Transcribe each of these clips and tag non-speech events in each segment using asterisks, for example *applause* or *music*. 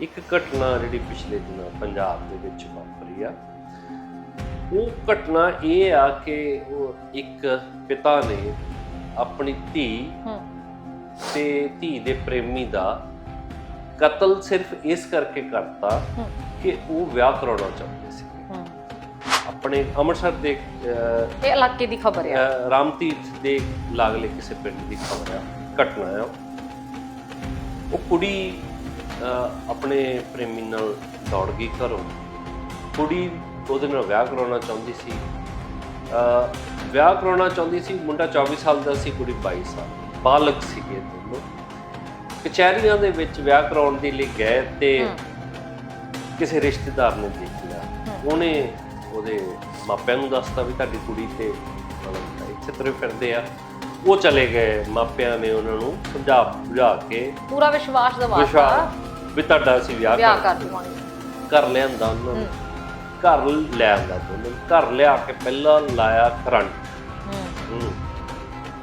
ਇੱਕ ਘਟਨਾ ਜਿਹੜੀ ਪਿਛਲੇ ਦਿਨਾਂ ਪੰਜਾਬ ਦੇ ਵਿੱਚ ਵਾਪਰੀ ਆ। ਉਹ ਘਟਨਾ ਇਹ ਆ ਕਿ ਉਹ ਇੱਕ ਪਿਤਾ ਨੇ ਆਪਣੀ ਧੀ ਹੂੰ। ਤੇ ਧੀ ਦੇ ਪ੍ਰੇਮੀ ਦਾ ਕਤਲ ਸਿਰਫ ਇਸ ਕਰਕੇ ਕਰਤਾ ਹੂੰ। ਕਿ ਉਹ ਵਿਆਹ ਕਰਾਉਣਾ ਚਾਹੁੰਦੇ ਸੀ। ਹੂੰ। ਆਪਣੇ ਅੰਮ੍ਰਿਤਸਰ ਦੇ ਇਹ ਇਲਾਕੇ ਦੀ ਖਬਰ ਆ। ਅਹ, ਰਾਮਤੀਰਥ ਦੇ ਲਾਗਲੇ ਕਿਸੇ ਪਿੰਡ ਦੀ ਖਬਰ ਆ ਘਟਨਾ ਆ। ਉਹ ਕੁੜੀ ਆਪਣੇ ਪ੍ਰੇਮੀ ਨਾਲ ਦੌੜ ਗਈ ਘਰੋਂ। ਕੁੜੀ ਉਹਦੇ ਨਾਲ ਵਿਆਹ ਕਰਾਉਣਾ ਚਾਹੁੰਦੀ ਸੀ। ਵਿਆਹ ਕਰਾਉਣਾ ਚਾਹੁੰਦੀ ਸੀ ਮੁੰਡਾ 24 ਸਾਲ ਦਾ ਸੀ ਕੁੜੀ 22 ਸਾਲ। ਬਾਲਗ ਸੀਗੇ ਦੋਨੋਂ। ਕਚਹਿਰੀਆਂ ਦੇ ਵਿੱਚ ਵਿਆਹ ਕਰਾਉਣ ਦੇ ਲਈ ਗਏ ਤੇ ਕਿਸੇ ਰਿਸ਼ਤੇਦਾਰ ਨੇ ਦੇਖ ਲਿਆ। ਹੂੰ। ਉਹਨੇ ਉਹਦੇ ਮਾਪਿਆਂ ਨੂੰ ਦੱਸਤਾ ਵੀ ਤੁਹਾਡੀ ਕੁੜੀ ਤੇ ਮਤਲਬ ਇੱਥੇ ਤੁਰੇ ਫਿਰਦੇ ਆ। ਉਹ ਚਲੇ ਗਏ ਮਾਪਿਆਂ ਨੇ ਉਹਨਾਂ ਨੂੰ ਸਮਝਾ ਬੁਝਾ ਕੇ। ਪੂਰਾ ਵਿਸ਼ਵਾਸ ਦਿਵਾਤਾ। ਵੀ ਤੁਹਾਡਾ ਅਸੀਂ ਵਿਆਹ ਵਿਆਹ ਕਰ ਦਵਾਂਗੇ ਘਰ ਲਿਆਂਦਾ ਉਹਨਾਂ ਨੂੰ। ਘਰ ਲੈ ਆਂਦਾ ਦੋਨੋਂ ਨੂੰ। ਘਰ ਲਿਆ ਕੇ ਪਹਿਲਾਂ ਲਾਇਆ ਕਰੰਟ। ਹੂੰ। ਹੂੰ।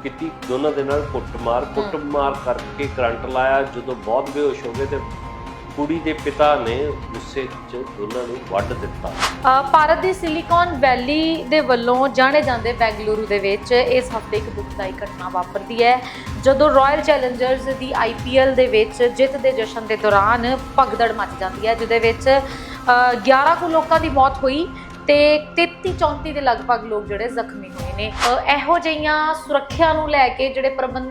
ਕਿਤੀ ਦੋਨਾਂ ਦੇ ਨਾਲ ਕੁੱਟਮਾਰ। ਕੁੱਟਮਾਰ ਕਰਕੇ ਕਰੰਟ ਲਾਇਆ। ਜਦੋਂ ਬਹੁਤ ਬੇਹੋਸ਼ ਹੋ ਗਏ ਤੇ ਕੁੜੀ ਦੇ ਪਿਤਾ ਨੇ ਗੁੱਸੇ 'ਚ ਦੋਨਾਂ ਨੂੰ ਵੱਢ ਦਿੱਤਾ। ਭਾਰਤ ਦੀ ਸਿਲੀਕਾਨ ਵੈਲੀ ਦੇ ਵੱਲੋਂ ਜਾਣੇ ਜਾਂਦੇ ਬੈਂਗਲੁਰੂ ਦੇ ਵਿੱਚ ਇਸ ਹਫ਼ਤੇ ਇੱਕ ਦੁਖਦਾਈ ਘਟਨਾ ਵਾਪਰਦੀ ਹੈ। ਜਦੋਂ ਰਾਇਲ ਚੈਲੰਜਰਸ ਦੀ ਆਈਪੀਐਲ ਦੇ ਵਿੱਚ ਜਿੱਤ ਦੇ ਜਸ਼ਨ ਦੇ ਦੌਰਾਨ ਭਗਦੜ ਮਚ ਜਾਂਦੀ ਹੈ ਜਿਹਦੇ ਵਿੱਚ ਅ, 11 ਕੁ ਲੋਕਾਂ ਦੀ ਮੌਤ ਹੋਈ ਤੇ 33 34 ਦੇ ਲਗਭਗ ਲੋਕ ਜਿਹੜੇ ਜ਼ਖਮੀ ਹੋਏ ਨੇ। ਇਹੋ ਜਿਹੀਆਂ ਸੁਰੱਖਿਆ ਨੂੰ ਲੈ ਕੇ ਜਿਹੜੇ ਪ੍ਰਬੰਧ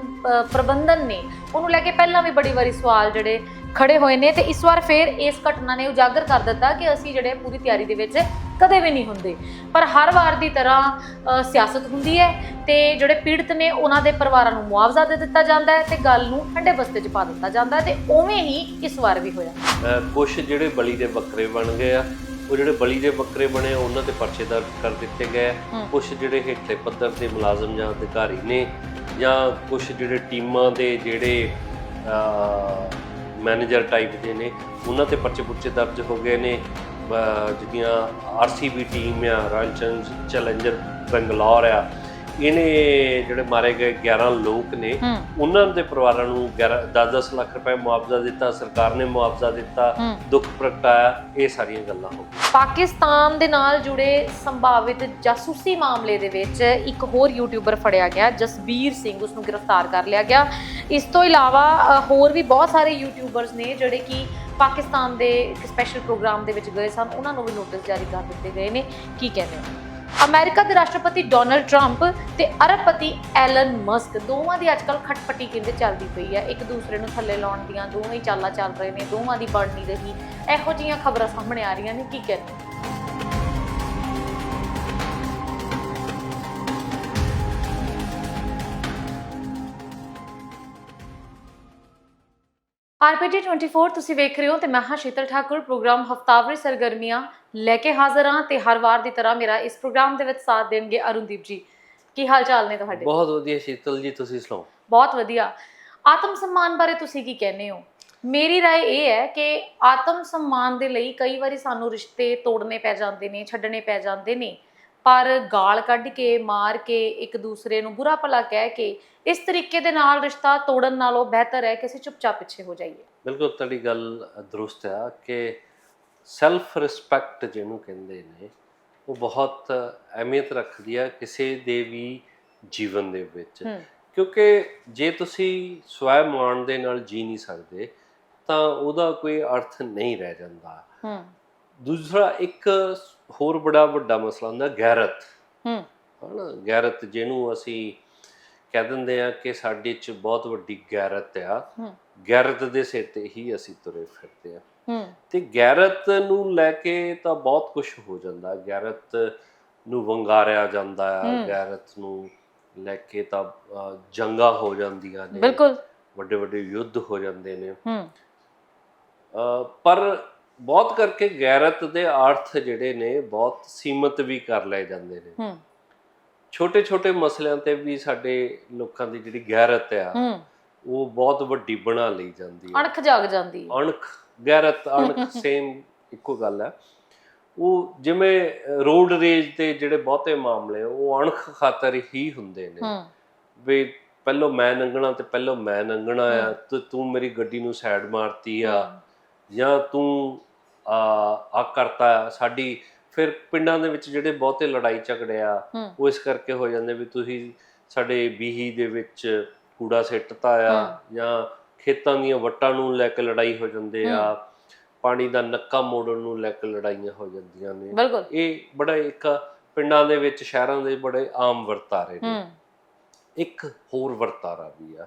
ਪ੍ਰਬੰਧਨ ਨੇ ਉਹਨੂੰ ਲੈ ਕੇ ਪਹਿਲਾਂ ਵੀ ਬੜੀ ਵਾਰੀ ਸਵਾਲ ਜਿਹੜੇ ਖੜੇ ਹੋਏ ਨੇ ਤੇ ਇਸ ਵਾਰ ਫੇਰ ਇਸ ਘਟਨਾ ਨੇ ਉਜਾਗਰ ਕਰ ਦਿੱਤਾ ਕਿ ਅਸੀਂ ਜਿਹੜੇ ਪੂਰੀ ਤਿਆਰੀ ਦੇ ਵਿੱਚ ਕਦੇ ਵੀ ਨਹੀਂ ਹੁੰਦੇ। ਪਰ ਹਰ ਵਾਰ ਦੀ ਤਰ੍ਹਾਂ ਸਿਆਸਤ ਹੁੰਦੀ ਹੈ ਤੇ ਜਿਹੜੇ ਪੀੜਤ ਨੇ ਉਹਨਾਂ ਦੇ ਪਰਿਵਾਰਾਂ ਨੂੰ ਮੁਆਵਜ਼ਾ ਦੇ ਦਿੱਤਾ ਜਾਂਦਾ ਹੈ ਤੇ ਗੱਲ ਨੂੰ ਠੰਡੇ ਬਸਤੇ 'ਚ ਪਾ ਦਿੱਤਾ ਜਾਂਦਾ ਹੈ ਤੇ ਉਵੇਂ ਹੀ ਇਸ ਵਾਰ ਵੀ ਹੋਇਆ। ਕੁਛ ਜਿਹੜੇ ਬਲੀ ਦੇ ਬੱਕਰੇ ਬਣ ਗਏ ਆ ਉਹ ਜਿਹੜੇ ਬਲੀ ਦੇ ਬੱਕਰੇ ਬਣੇ ਉਹਨਾਂ ਤੇ ਪਰਚੇ ਦਰਜ ਕਰ ਦਿੱਤੇ ਗਏ। ਕੁਛ ਜਿਹੜੇ ਹੇਠਲੇ ਪੱਧਰ ਦੇ ਮੁਲਾਜ਼ਮ ਜਾਂ ਅਧਿਕਾਰੀ ਨੇ ਜਾਂ ਕੁਛ ਜਿਹੜੇ ਟੀਮਾਂ ਦੇ ਜਿਹੜੇ ਮੈਨੇਜਰ ਟਾਈਪ ਦੇ ਨੇ। ਉਹਨਾਂ ਤੇ ਪਰਚੇ ਪੁਰਚੇ ਦਰਜ ਹੋ ਗਏ ਨੇ। ਅਹ ਜਿਹੜੀਆਂ ਆਰਸੀਬੀ ਟੀਮ ਆ ਰਾਇਲ ਚੈਲੰਜਰ, ਬੰਗਲੌਰ ਆ। ਇਹਨੇ ਜਿਹੜੇ ਮਾਰੇ ਗਏ 11 ਲੋਕ ਨੇ ਉਹਨਾਂ ਦੇ ਪਰਿਵਾਰਾਂ ਨੂੰ 11 10-10 ਲੱਖ ਰੁਪਏ ਮੁਆਵਜ਼ਾ ਦਿੱਤਾ ਸਰਕਾਰ ਨੇ ਮੁਆਵਜ਼ਾ ਦਿੱਤਾ ਦੁੱਖ ਪ੍ਰਗਟਾਇਆ ਇਹ ਸਾਰੀਆਂ ਗੱਲਾਂ ਹੋ ਗਈਆਂ। ਪਾਕਿਸਤਾਨ ਦੇ ਨਾਲ ਜੁੜੇ ਸੰਭਾਵਿਤ ਜਾਸੂਸੀ ਮਾਮਲੇ ਦੇ ਵਿੱਚ ਇੱਕ ਹੋਰ ਯੂਟਿਊਬਰ ਫੜਿਆ ਗਿਆ ਜਸਬੀਰ ਸਿੰਘ ਉਸ ਨੂੰ ਗ੍ਰਿਫਤਾਰ ਕਰ ਲਿਆ ਗਿਆ। ਇਸ ਤੋਂ ਇਲਾਵਾ ਹੋਰ ਵੀ ਬਹੁਤ ਸਾਰੇ ਯੂਟਿਊਬਰਸ ਨੇ ਜਿਹੜੇ ਕਿ ਪਾਕਿਸਤਾਨ ਦੇ ਇੱਕ ਸਪੈਸ਼ਲ ਪ੍ਰੋਗਰਾਮ ਦੇ ਵਿੱਚ ਗਏ ਸਨ ਉਹਨਾਂ ਨੂੰ ਵੀ ਨੋਟਿਸ ਜਾਰੀ ਕਰ ਦਿੱਤੇ ਗਏ ਨੇ। ਕੀ ਕਹਿੰਦੇ ਹੋ? ਅਮਰੀਕਾ ਦੇ ਰਾਸ਼ਟਰਪਤੀ ਡੋਨਲਡ ਟਰੰਪ ਤੇ ਅਰਬਪਤੀ ਐਲਨ ਮਸਕ, ਦੋਵਾਂ ਦੀ ਅੱਜਕੱਲ ਖਟਪਟੀ ਕਹਿੰਦੇ ਚੱਲਦੀ ਪਈ ਹੈ। ਇੱਕ ਦੂਸਰੇ ਨੂੰ ਥੱਲੇ ਲਾਉਣ ਦੀਆਂ ਦੋਵੇਂ ਚਾਲਾਂ ਚੱਲ ਰਹੇ ਨੇ, ਦੋਵਾਂ ਦੀ ਬਣ ਨਹੀਂ ਰਹੀ। ਇਹੋ ਜਿਹੀਆਂ ਖਬਰਾਂ ਸਾਹਮਣੇ ਆ ਰਹੀਆਂ ਨੇ। ਕੀ ਕਹਿੰਦੇ ਆਰਪੀਟੀ 24 ਤੁਸੀਂ ਵੇਖ ਰਹੇ ਹੋ ਤੇ ਮੈਂ ਹਾਂ ਸ਼ੀਤਲ ਠਾਕੁਰ ਪ੍ਰੋਗਰਾਮ ਹਫਤਾਵਾਰੀ ਸਰਗਰਮੀਆਂ ਲੈ ਕੇ ਹਾਜ਼ਰ ਹਾਂ ਤੇ ਹਰ ਵਾਰ ਦੀ ਤਰ੍ਹਾਂ ਮੇਰਾ ਇਸ ਪ੍ਰੋਗਰਾਮ ਦੇ ਵਿੱਚ ਸਾਥ ਦੇਣਗੇ ਅਰੁਣਦੀਪ ਜੀ ਕੀ ਹਾਲ ਚਾਲ ਨੇ ਤੁਹਾਡੇ ਬਹੁਤ ਵਧੀਆ ਸ਼ੀਤਲ ਜੀ ਤੁਸੀਂ ਸੁਣਾਓ ਬਹੁਤ ਵਧੀਆ ਆਤਮ ਸਨਮਾਨ ਬਾਰੇ ਤੁਸੀਂ ਕੀ ਕਹਿੰਦੇ ਹੋ ਮੇਰੀ رائے ਇਹ ਹੈ ਕਿ ਆਤਮ ਸਨਮਾਨ ਦੇ ਲਈ ਕਈ ਵਾਰੀ ਸਾਨੂੰ ਰਿਸ਼ਤੇ ਤੋੜਨੇ ਪੈ ਜਾਂਦੇ ਨੇ ਛੱਡਣੇ ਪੈ ਜਾਂਦੇ ਨੇ ਪਰ ਗਾਲ ਕੱਢ ਕੇ ਮਾਰ ਕੇ ਇੱਕ ਦੂਸਰੇ ਨੂੰ ਬੁਰਾ ਭਲਾ ਕਹਿ ਕੇ ਇਸ ਤਰੀਕੇ ਦੇ ਨਾਲ ਰਿਸ਼ਤਾ ਤੋੜਨ ਨਾਲੋਂ ਬਿਹਤਰ ਹੈ ਕਿ ਅਸੀਂ ਚੁੱਪਚਾਪ ਪਿੱਛੇ ਹੋ ਜਾਈਏ? ਬਿਲਕੁਲ ਤੁਹਾਡੀ ਗੱਲ ਦਰੁਸਤ ਆ ਕਿ ਸੈਲਫ ਰਿਸਪੈਕਟ ਜਿਹਨੂੰ ਕਹਿੰਦੇ ਨੇ ਉਹ ਬਹੁਤ ਅਹਿਮੀਅਤ ਰੱਖਦੀ ਆ ਕਿਸੇ ਦੇ ਵੀ ਜੀਵਨ ਦੇ ਵਿੱਚ। ਹੂੰ। ਕਿਉਂਕਿ ਜੇ ਤੁਸੀਂ ਸਵੈ ਮਾਣ ਦੇ ਨਾਲ ਜੀ ਨਹੀਂ ਸਕਦੇ ਤਾਂ ਉਹਦਾ ਕੋਈ ਅਰਥ ਨਹੀਂ ਰਹਿ ਜਾਂਦਾ। ਹੂੰ। ਦੂਸਰਾ ਇੱਕ ਹੋਰ ਬੜਾ ਵੱਡਾ ਮਸਲਾ ਹੁੰਦਾ ਗੈਰਤ। ਹੂੰ। ਹਨਾ ਗੈਰਤ ਜਿਹਨੂੰ ਅਸੀਂ ਕਹਿ ਦਿੰਦੇ ਆ ਕਿ ਸਾਡੇ 'ਚ ਬਹੁਤ ਵੱਡੀ ਗੈਰਤ ਆ। ਗੈਰਤ ਦੇ ਸਿਰ ਤੇ ਹੀ ਅਸੀਂ ਤੁਰੇ ਫਿਰਦੇ ਆ ਹੂੰ। ਤੇ ਗੈਰਤ ਨੂੰ ਲੈ ਕੇ ਤਾਂ ਬਹੁਤ ਕੁਝ ਹੋ ਜਾਂਦਾ। ਗੈਰਤ ਨੂੰ ਵੰਗਾਰਿਆ ਜਾਂਦਾ ਆ ਹੂੰ। ਗੈਰਤ ਨੂੰ ਲੈ ਕੇ ਤਾਂ ਜੰਗਾਂ ਹੋ ਜਾਂਦੀਆਂ ਨੇ। ਬਿਲਕੁਲ। ਵੱਡੇ ਵੱਡੇ ਯੁੱਧ ਹੋ ਜਾਂਦੇ ਨੇ। ਪਰ ਬਹੁਤ ਕਰਕੇ ਗੈਰਤ ਦੇ ਅਰਥ ਜਿਹੜੇ ਨੇ ਬਹੁਤ ਸੀਮਤ ਵੀ ਕਰ ਲਏ ਜਾਂਦੇ ਨੇ। ਹੂੰ। ਛੋਟੇ ਛੋਟੇ ਮਸਲਿਆਂ ਤੇ ਵੀ ਸਾਡੇ ਲੋਕਾਂ ਦੀ ਜਿਹੜੀ ਗੈਰਤ ਆ ਹੂੰ। ਉਹ ਬਹੁਤ ਵੱਡੀ ਬਣਾ ਲਈ ਜਾਂਦੀ ਹੈ ਅਣਖ ਜਾਗ ਜਾਂਦੀ ਹੈ ਅਣਖ ਗੈਰਤ ਅਣਖ *laughs* ਸੇਮ ਇੱਕੋ ਗੱਲ ਹੈ ਉਹ ਜਿਵੇਂ ਰੋਡ ਰੇਜ ਤੇ ਜਿਹੜੇ ਬਹੁਤੇ ਮਾਮਲੇ ਉਹ ਅਣਖ ਖਾਤਰ ਹੀ ਹੁੰਦੇ ਨੇ। ਹੂੰ। ਵੀ ਪਹਿਲੋਂ ਮੈਂ ਲੰਘਣਾ ਤੇ ਪਹਿਲੋਂ ਮੈਂ ਲੰਘਣਾ ਆ ਤੇ ਤੂੰ ਮੇਰੀ ਗੱਡੀ ਨੂੰ ਸਾਈਡ ਮਾਰਤੀ ਆ ਜਾਂ ਤੂੰ ਆ ਆ ਕਰਤਾ ਸਾਡੀ ਫਿਰ ਪਿੰਡਾਂ ਦੇ ਵਿੱਚ ਜਿਹੜੇ ਬਹੁਤੇ ਲੜਾਈ ਝਗੜੇ ਆ ਉਹ ਇਸ ਕਰਕੇ ਹੋ ਜਾਂਦੇ ਵੀ ਤੁਸੀਂ ਸਾਡੇ ਬੀਹੀ ਦੇ ਵਿੱਚ ਕੂੜਾ ਸਿੱਟਤਾ ਆ ਜਾਂ ਖੇਤਾਂ ਦੀਆਂ ਵੱਟਾਂ ਨੂੰ ਲੈ ਕੇ ਲੜਾਈ ਹੋ ਜਾਂਦੇ ਆ ਪਾਣੀ ਦਾ ਨੱਕਾ ਮੋੜਨ ਨੂੰ ਲੈ ਕੇ ਲੜਾਈਆਂ ਹੋ ਜਾਂਦੀਆਂ ਨੇ। ਇਹ ਬੜਾ ਇੱਕ ਪਿੰਡਾਂ ਦੇ ਵਿੱਚ ਸ਼ਹਿਰਾਂ ਦੇ ਬੜੇ ਆਮ ਵਰਤਾਰੇ ਨੇ। ਇੱਕ ਹੋਰ ਵਰਤਾਰਾ ਵੀ ਆ।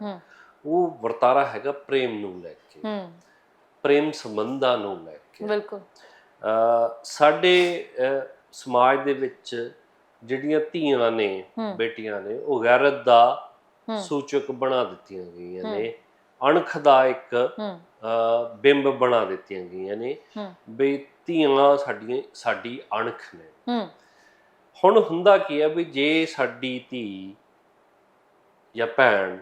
ਉਹ ਵਰਤਾਰਾ ਹੈਗਾ ਪ੍ਰੇਮ ਨੂੰ ਲੈ ਕੇ। ਪ੍ਰੇਮ ਸੰਬੰਧਾਂ ਨੂੰ ਲੈ ਕੇ ਬਿਲਕੁਲ। ਅ, ਸਾਡੇ ਸਮਾਜ ਦੇ ਵਿੱਚ ਜਿਹੜੀਆਂ ਧੀਆਂ ਨੇ। ਬੇਟੀਆਂ ਨੇ ਉਹ ਗੈਰਤ ਦਾ। ਸੂਚਕ ਬਣਾ ਦਿੱਤੀਆਂ ਗਈਆਂ ਨੇ। ਅਣਖ ਦਾ ਇੱਕ ਬਿੰਬ ਬਣਾ ਦਿੱਤੀਆਂ ਗਈਆਂ ਨੇ। ਵੀ ਧੀਆਂ ਸਾਡੀਆਂ ਸਾਡੀ ਅਣਖ ਨੇ। ਹੁਣ ਹੁੰਦਾ ਕੀ ਹੈ ਵੀ ਜੇ ਸਾਡੀ ਧੀ ਜਾਂ ਭੈਣ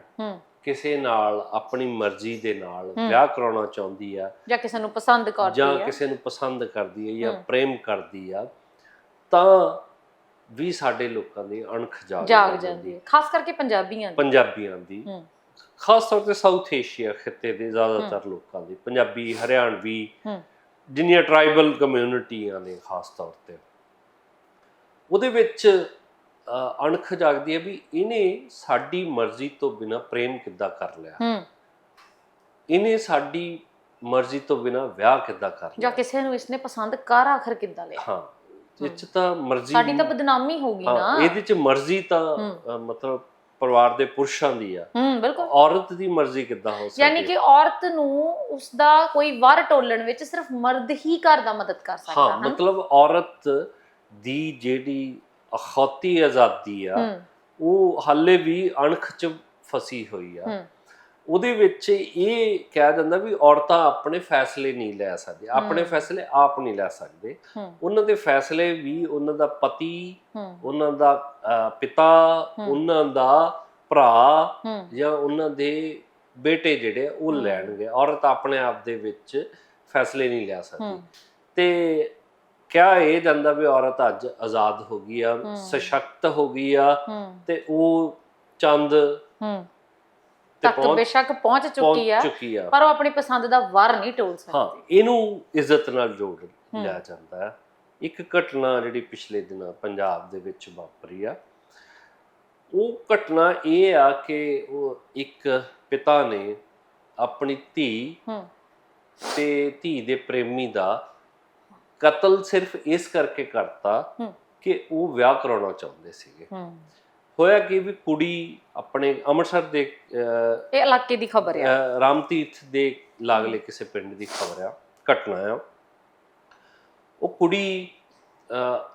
ਕਿਸੇ ਨਾਲ ਆਪਣੀ ਮਰਜ਼ੀ ਦੇ ਨਾਲ ਵਿਆਹ ਕਰਾਉਣਾ ਚਾਹੁੰਦੀ ਆ ਜਾਂ ਕਿਸੇ ਨੂੰ ਪਸੰਦ ਕਰਦੀ ਜਾਂ ਹੈ ਕਿਸੇ ਨੂੰ ਪਸੰਦ ਕਰਦੀ ਹੈ ਜਾਂ। ਪ੍ਰੇਮ ਕਰਦੀ ਆ ਤਾਂ ਵੀ ਸਾਡੇ ਲੋਕਾਂ ਦੀ ਅਣਖ ਜਾਗ ਜਾਂਦੀ ਹੈ ਖਾਸ ਕਰਕੇ ਪੰਜਾਬੀਆਂ ਦੀ। ਪੰਜਾਬੀਆਂ ਦੀ। ਖਾਸ ਤੌਰ ਤੇ ਸਾਊਥ ਏਸ਼ੀਆ ਖਿੱਤੇ ਦੇ ਜ਼ਿਆਦਾਤਰ ਲੋਕਾਂ ਦੀ। ਪੰਜਾਬੀ ਹਰਿਆਣਵੀ ਜਿੰਨੀਆਂ ਟ੍ਰਾਈਬਲ ਕਮਿਊਨਿਟੀਆਂ ਨੇ ਖਾਸ ਤੌਰ ਤੇ। ਉਹਦੇ ਵਿੱਚ ਅਣਖ ਜਾਗਦੀ ਹੈ ਵੀ ਇਹਨੇ ਸਾਡੀ ਮਰਜ਼ੀ ਤੋਂ ਬਿਨਾ ਪ੍ਰੇਮ ਕਿੱਦਾਂ ਕਰ ਲਿਆ? ਹੂੰ। ਇਹਨੇ ਸਾਡੀ ਮਰਜ਼ੀ ਤੋਂ ਬਿਨਾ ਵਿਆਹ ਕਿੱਦਾਂ ਕਰ ਜਾਂ ਲਿਆ ਕਿਸੇ ਨੂੰ ਇਸਨੇ ਪਸੰਦ ਕਰ ਆਖਰ ਕਿੱਦਾਂ ਲਿਆ? ਹਾਂ ਇਹ 'ਚ ਤਾਂ ਮਰਜ਼ੀ ਸਾਡੀ ਤਾਂ ਬਦਨਾਮੀ ਹੋਗੀ ਨਾ। ਇਹਦੇ ਚ ਮਰਜ਼ੀ ਤਾਂ ਮਤਲਬ ਪਰਿਵਾਰ ਦੇ ਪੁਰਸ਼ਾਂ ਦੀ ਆ। ਹੂੰ ਬਿਲਕੁਲ। ਔਰਤ ਦੀ ਮਰਜ਼ੀ ਕਿੱਦਾਂ ਹੋ ਸਕਦੀ ਯਾਨੀ? ਕਿ ਔਰਤ ਨੂੰ ਉਸ ਦਾ ਕੋਈ ਵਾਰ ਟੋਲਣ ਵਿੱਚ ਸਿਰਫ ਮਰਦ ਹੀ ਘਰ ਦਾ ਮਦਦ ਕਰ ਸਕਦਾ ਹੈ ਮਤਲਬ ਔਰਤ ਦੀ ਜਿਹੜੀ ਅਖੌਤੀ ਆਜ਼ਾਦੀ ਆ ਉਹ ਹਾਲੇ ਵੀ ਅਣਖ ਚ ਫਸੀ ਹੋਈ ਆ। ਉਹਦੇ ਵਿੱਚ ਇਹ ਕਿਹਾ ਜਾਂਦਾ ਵੀ ਔਰਤਾਂ ਆਪਣੇ ਫੈਸਲੇ ਨਹੀਂ ਲੈ ਸਕਦੀਆਂ ਆਪਣੇ। ਫੈਸਲੇ ਆਪ ਨਹੀਂ ਲੈ ਸਕਦੇ। ਉਹਨਾਂ ਦੇ ਫੈਸਲੇ ਵੀ ਉਹਨਾਂ ਦਾ ਪਤੀ ਉਹਨਾਂ ਦਾ ਪਿਤਾ। ਉਹਨਾਂ ਦਾ ਭਰਾ ਜਾਂ ਉਹਨਾਂ ਦੇ ਬੇਟੇ ਜਿਹੜੇ ਉਹ। ਲੈਣਗੇ। ਔਰਤ ਆਪਣੇ ਆਪ ਦੇ ਵਿੱਚ ਫੈਸਲੇ ਨਹੀਂ ਲੈ ਸਕਦੀ। ਤੇ ਕਿਹਾ ਇਹ ਜਾਂਦਾ ਵੀ ਔਰਤ ਅੱਜ ਆਜ਼ਾਦ ਹੋ ਗਈ ਆ। ਸਸ਼ਕਤ ਹੋ ਗਈ ਆ ਤੇ ਉਹ ਚੰਦ ਤੱਕ ਬੇਸ਼ੱਕ ਪਹੁੰਚ ਚੁੱਕੀ ਆ ਪਰ ਉਹ ਆਪਣੀ ਪਸੰਦ ਦਾ ਵਾਰ ਨਹੀਂ ਟੋਲ ਸਕਦੀ। ਹਾਂ ਇਹਨੂੰ ਇੱਜ਼ਤ ਨਾਲ ਜੋੜ। ਲਿਆ ਜਾਂਦਾ ਹੈ। ਇੱਕ ਘਟਨਾ ਜਿਹੜੀ ਪਿਛਲੇ ਦਿਨਾਂ ਪੰਜਾਬ ਦੇ ਵਿੱਚ ਵਾਪਰੀ ਆ ਉਹ ਘਟਨਾ ਇਹ ਆ ਕਿ ਉਹ ਇੱਕ ਪਿਤਾ ਨੇ ਆਪਣੀ ਧੀ ਤੇ ਧੀ ਦੇ ਪ੍ਰੇਮੀ ਦਾ ਕਤਲ ਸਿਰਫ ਇਸ ਕਰਕੇ ਕਰਤਾ ਕਿ ਉਹ ਵਿਆਹ ਕਰਾਉਣਾ ਚਾਹੁੰਦੇ ਸੀਗੇ। ਹੋਇਆ ਕਿ ਵੀ ਕੁੜੀ ਆਪਣੇ ਅੰਮ੍ਰਿਤਸਰ ਦੇ ਇਹ ਇਲਾਕੇ ਦੀ ਖਬਰ ਆ। ਰਾਮਤੀਰਥ ਦੇ ਲਾਗਲੇ ਕਿਸੇ ਪਿੰਡ ਦੀ ਖਬਰ ਆ ਘਟਨਾ ਆ। ਉਹ ਕੁੜੀ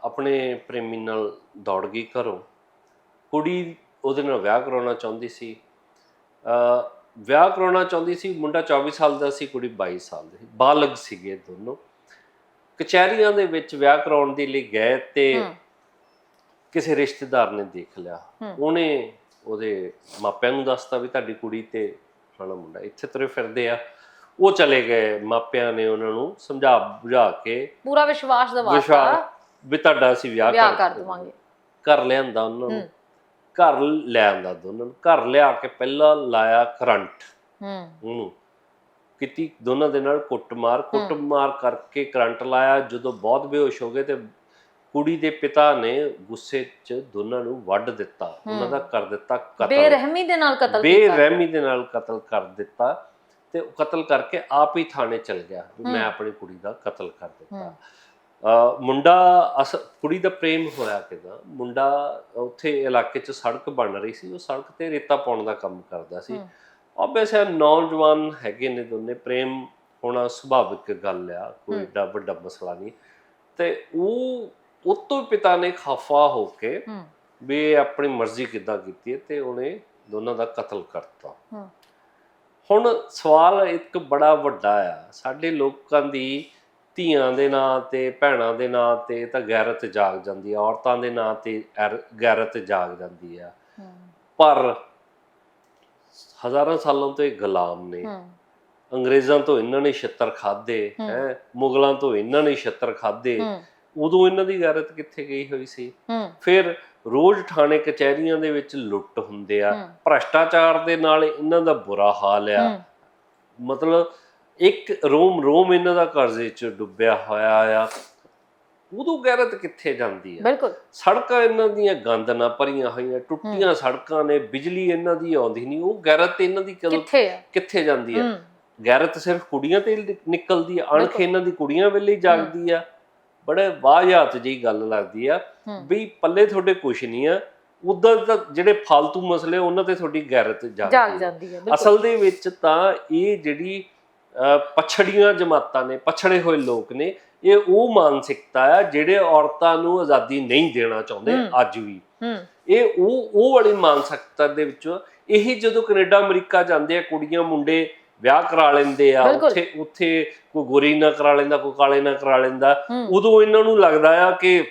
ਆਪਣੇ ਪ੍ਰੇਮੀ ਨਾਲ ਦੌੜ ਗਈ ਘਰੋਂ। ਕੁੜੀ ਉਹਦੇ ਨਾਲ ਵਿਆਹ ਕਰਾਉਣਾ ਚਾਹੁੰਦੀ ਸੀ। ਵਿਆਹ ਕਰਾਉਣਾ ਚਾਹੁੰਦੀ ਸੀ ਮੁੰਡਾ 24 ਸਾਲ ਦਾ ਸੀ ਕੁੜੀ 22 ਸਾਲ ਦੀ ਬਾਲਗ ਸੀਗੇ ਦੋਨੋਂ। ਕਚਹਿਰੀਆਂ ਦੇ ਵਿੱਚ ਵਿਆਹ ਕਰਾਉਣ ਦੇ ਲਈ ਗਏ ਤੇ ਕਿਸੇ ਰਿਸ਼ਤੇਦਾਰ ਨੇ ਦੇਖ ਲਿਆ। ਉਹਨੇ ਉਹਦੇ ਮਾਪਿਆਂ ਨੂੰ ਦੱਸਤਾ ਵੀ ਤੁਹਾਡੀ ਕੁੜੀ ਤੇ ਫਲਾਣਾ ਮੁੰਡਾ ਇੱਥੇ ਤੁਰੇ ਫਿਰਦੇ ਆ। ਉਹ ਚਲੇ ਗਏ ਮਾਪਿਆਂ ਨੇ ਉਹਨਾਂ ਨੂੰ ਸਮਝਾ ਬੁਝਾ ਕੇ ਪੂਰਾ ਵਿਸ਼ਵਾਸ ਦਵਾਤਾ। ਵੀ ਤੁਹਾਡਾ ਅਸੀਂ ਵਿਆਹ ਕਰ ਦਵਾਂਗੇ। ਘਰ ਲਿਆਂਦਾ ਉਹਨਾਂ ਨੂੰ। ਘਰ ਲੈ ਆਂਦਾ ਦੋਨਾਂ ਨੂੰ। ਘਰ ਲਿਆ ਕੇ ਪਹਿਲਾਂ ਲਾਇਆ ਕਰੰਟ। ਹੂੰ। ਉਹਨੂੰ। ਕੀਤੀ ਦੋਨਾਂ ਦੇ ਨਾਲ ਕੁੱਟਮਾਰ ਕੁੱਟਮਾਰ ਕਰਕੇ ਕਰੰਟ ਲਾਇਆ। ਜਦੋਂ ਬਹੁਤ ਬੇਹੋਸ਼ ਹੋ ਗਏ ਤੇ ਕੁੜੀ ਦੇ ਪਿਤਾ ਨੇ ਗੁੱਸੇ 'ਚ ਦੋਨਾਂ ਨੂੰ ਵੱਢ ਦਿੱਤਾ। ਉਹਨਾਂ ਦਾ ਕਰ ਦਿੱਤਾ ਕਤਲ। ਬੇਰਹਿਮੀ ਦੇ ਨਾਲ ਕਤਲ ਕੀਤਾ। ਬੇਰਹਿਮੀ ਦੇ ਨਾਲ ਕਤਲ ਕਰ ਦਿੱਤਾ ਤੇ ਉਹ ਕਤਲ ਕਰਕੇ ਆਪ ਹੀ ਥਾਣੇ ਚਲ ਗਿਆ ਮੈਂ। ਆਪਣੀ ਕੁੜੀ ਦਾ ਕਤਲ ਕਰ ਦਿੱਤਾ। ਮੁੰਡਾ ਅਸ ਕੁੜੀ ਦਾ ਪ੍ਰੇਮ ਹੋਇਆ ਕਿਦਾਂ? ਮੁੰਡਾ ਉੱਥੇ ਇਲਾਕੇ 'ਚ ਸੜਕ ਬਣ ਰਹੀ ਸੀ। ਉਹ ਸੜਕ ਤੇ ਰੇਤਾ ਪਾਉਣ ਦਾ ਕੰਮ ਕਰਦਾ ਸੀ। ਆਬਵੀਅਸ ਹੈ ਨੌਜਵਾਨ ਹੈਗੇ ਨੇ ਦੋਨੇ ਪ੍ਰੇਮ ਹੋਣਾ ਸੁਭਾਵਿਕ ਗੱਲ ਆ ਕੋਈ। ਏਡਾ ਵੱਡਾ ਮਸਲਾ ਨਹੀਂ। ਤੇ ਉਹ ਉਹ ਤੋਂ ਪਿਤਾ ਨੇ ਖਾਫਾ ਹੋ ਕੇ ਵੀ ਇਹ ਆਪਣੀ ਮਰਜ਼ੀ ਕਿੱਦਾਂ ਕੀਤੀ ਹੈ ਤੇ ਉਹਨੇ ਦੋਨਾਂ ਦਾ ਕਤਲ ਕਰਤਾ। ਹੁਣ ਸਵਾਲ ਇੱਕ ਬੜਾ ਵੱਡਾ ਆ ਸਾਡੇ ਲੋਕਾਂ ਦੀ ਧੀਆਂ ਦੇ ਨਾਂ ਤੇ ਭੈਣਾਂ ਦੇ ਨਾਂ ਤੇ ਤਾਂ ਗੈਰਤ ਜਾਗ ਜਾਂਦੀ ਆ ਔਰਤਾਂ ਦੇ ਨਾਂ ਤੇ ਗੈਰਤ ਜਾਗ ਜਾਂਦੀ ਆ। ਪਰ ਹਜ਼ਾਰਾਂ ਸਾਲਾਂ ਤੋਂ ਇਹ ਗੁਲਾਮ ਨੇ। ਅੰਗਰੇਜ਼ਾਂ ਤੋਂ ਇਹਨਾਂ ਨੇ ਛਿੱਤਰ ਖਾਦੇ ਹੂੰ। ਮੁਗਲਾਂ ਤੋਂ ਇਹਨਾਂ ਨੇ ਛਿੱਤਰ ਖਾਦੇ ਉਦੋਂ ਇਹਨਾਂ ਦੀ ਗੈਰਤ ਕਿੱਥੇ ਗਈ ਹੋਈ ਸੀ? ਫਿਰ ਰੋਜ਼ ਥਾਣੇ ਕਚਹਿਰੀਆਂ ਦੇ ਵਿੱਚ ਲੁੱਟ ਹੁੰਦੇ ਆ। ਭ੍ਰਸ਼ਟਾਚਾਰ ਦੇ ਨਾਲ ਇਹਨਾਂ ਦਾ ਬੁਰਾ ਹਾਲ ਆ। ਮਤਲਬ ਇੱਕ ਰੋਮ ਰੋਮ ਇਹਨਾਂ ਦਾ ਕਰਜ਼ੇ 'ਚ ਡੁੱਬਿਆ ਹੋਇਆ ਆ। ਉਦੋਂ ਗੈਰਤ ਕਿੱਥੇ ਜਾਂਦੀ ਆ ਬਿਲਕੁਲ। ਸੜਕਾਂ ਇਹਨਾਂ ਦੀਆਂ ਗੰਦ ਨਾਲ ਭਰੀਆਂ ਹੋਈਆਂ ਟੁੱਟੀਆਂ ਸੜਕਾਂ ਨੇ ਬਿਜਲੀ ਇਹਨਾਂ ਦੀ ਆਉਂਦੀ ਨਹੀਂ ਉਹ ਗੈਰਤ ਇਹਨਾਂ ਦੀ ਕਦੋਂ ਕਿੱਥੇ ਜਾਂਦੀ ਹੂੰ? ਗੈਰਤ ਸਿਰਫ ਕੁੜੀਆਂ ਤੇ ਹੀ ਨਿਕਲਦੀ ਆ ਅਣਖ ਇਹਨਾਂ ਦੀ ਕੁੜੀਆਂ ਵੇਲੇ ਹੀ ਜਾਗਦੀ ਆ ਬੜੇ ਵਾਹਿਆਤ ਜਿਹੀ ਗੱਲ ਲੱਗਦੀ ਆ ਹੂੰ। ਵੀ ਪੱਲੇ ਤੁਹਾਡੇ ਕੁਛ ਨਹੀਂ ਆ ਉਦਾਂ ਤਾਂ ਜਿਹੜੇ ਫालतू ਮਸਲੇ ਉਹਨਾਂ ਤੇ ਤੁਹਾਡੀ ਗੈਰਤ ਜਾਗ ਜਾਂਦੀ ਹੈ ਅਸਲ ਦੇ ਵਿੱਚ ਤਾਂ ਇਹ ਜਿਹੜੀ ਪਛੜੀਆਂ ਜਮਾਤਾਂ ਨੇ ਪਛੜੇ ਹੋਏ ਲੋਕ ਨੇ ਇਹ ਉਹ ਮਾਨਸਿਕਤਾ ਆ ਜਿਹੜੇ ਔਰਤਾਂ ਨੂੰ ਆਜ਼ਾਦੀ ਨਹੀਂ ਦੇਣਾ ਚਾਹੁੰਦੇ ਹੂੰ। ਅੱਜ ਵੀ ਹੂੰ ਇਹ ਉਹ ਉਹ ਵਾਲੀ ਮਾਨਸਿਕਤਾ ਦੇ ਵਿੱਚ ਇਹ ਜਦੋਂ ਕੈਨੇਡਾ ਅਮਰੀਕਾ ਜਾਂਦੇ ਆ ਕੁੜੀਆਂ ਮੁੰਡੇ ਵਿਆਹ ਕਰਾ ਲੈਂਦੇ ਆ। ਉੱਥੇ ਉੱਥੇ ਕੋਈ ਗੋਰੀ ਨਾ ਕਰਾ ਲੈਂਦਾ ਕੋਈ ਕਾਲੇ ਨਾ ਕਰਾ ਲੈਂਦਾ ਹੂੰ ਉਦੋਂ ਇਹਨਾਂ ਨੂੰ ਲੱਗਦਾ ਆ ਕਿ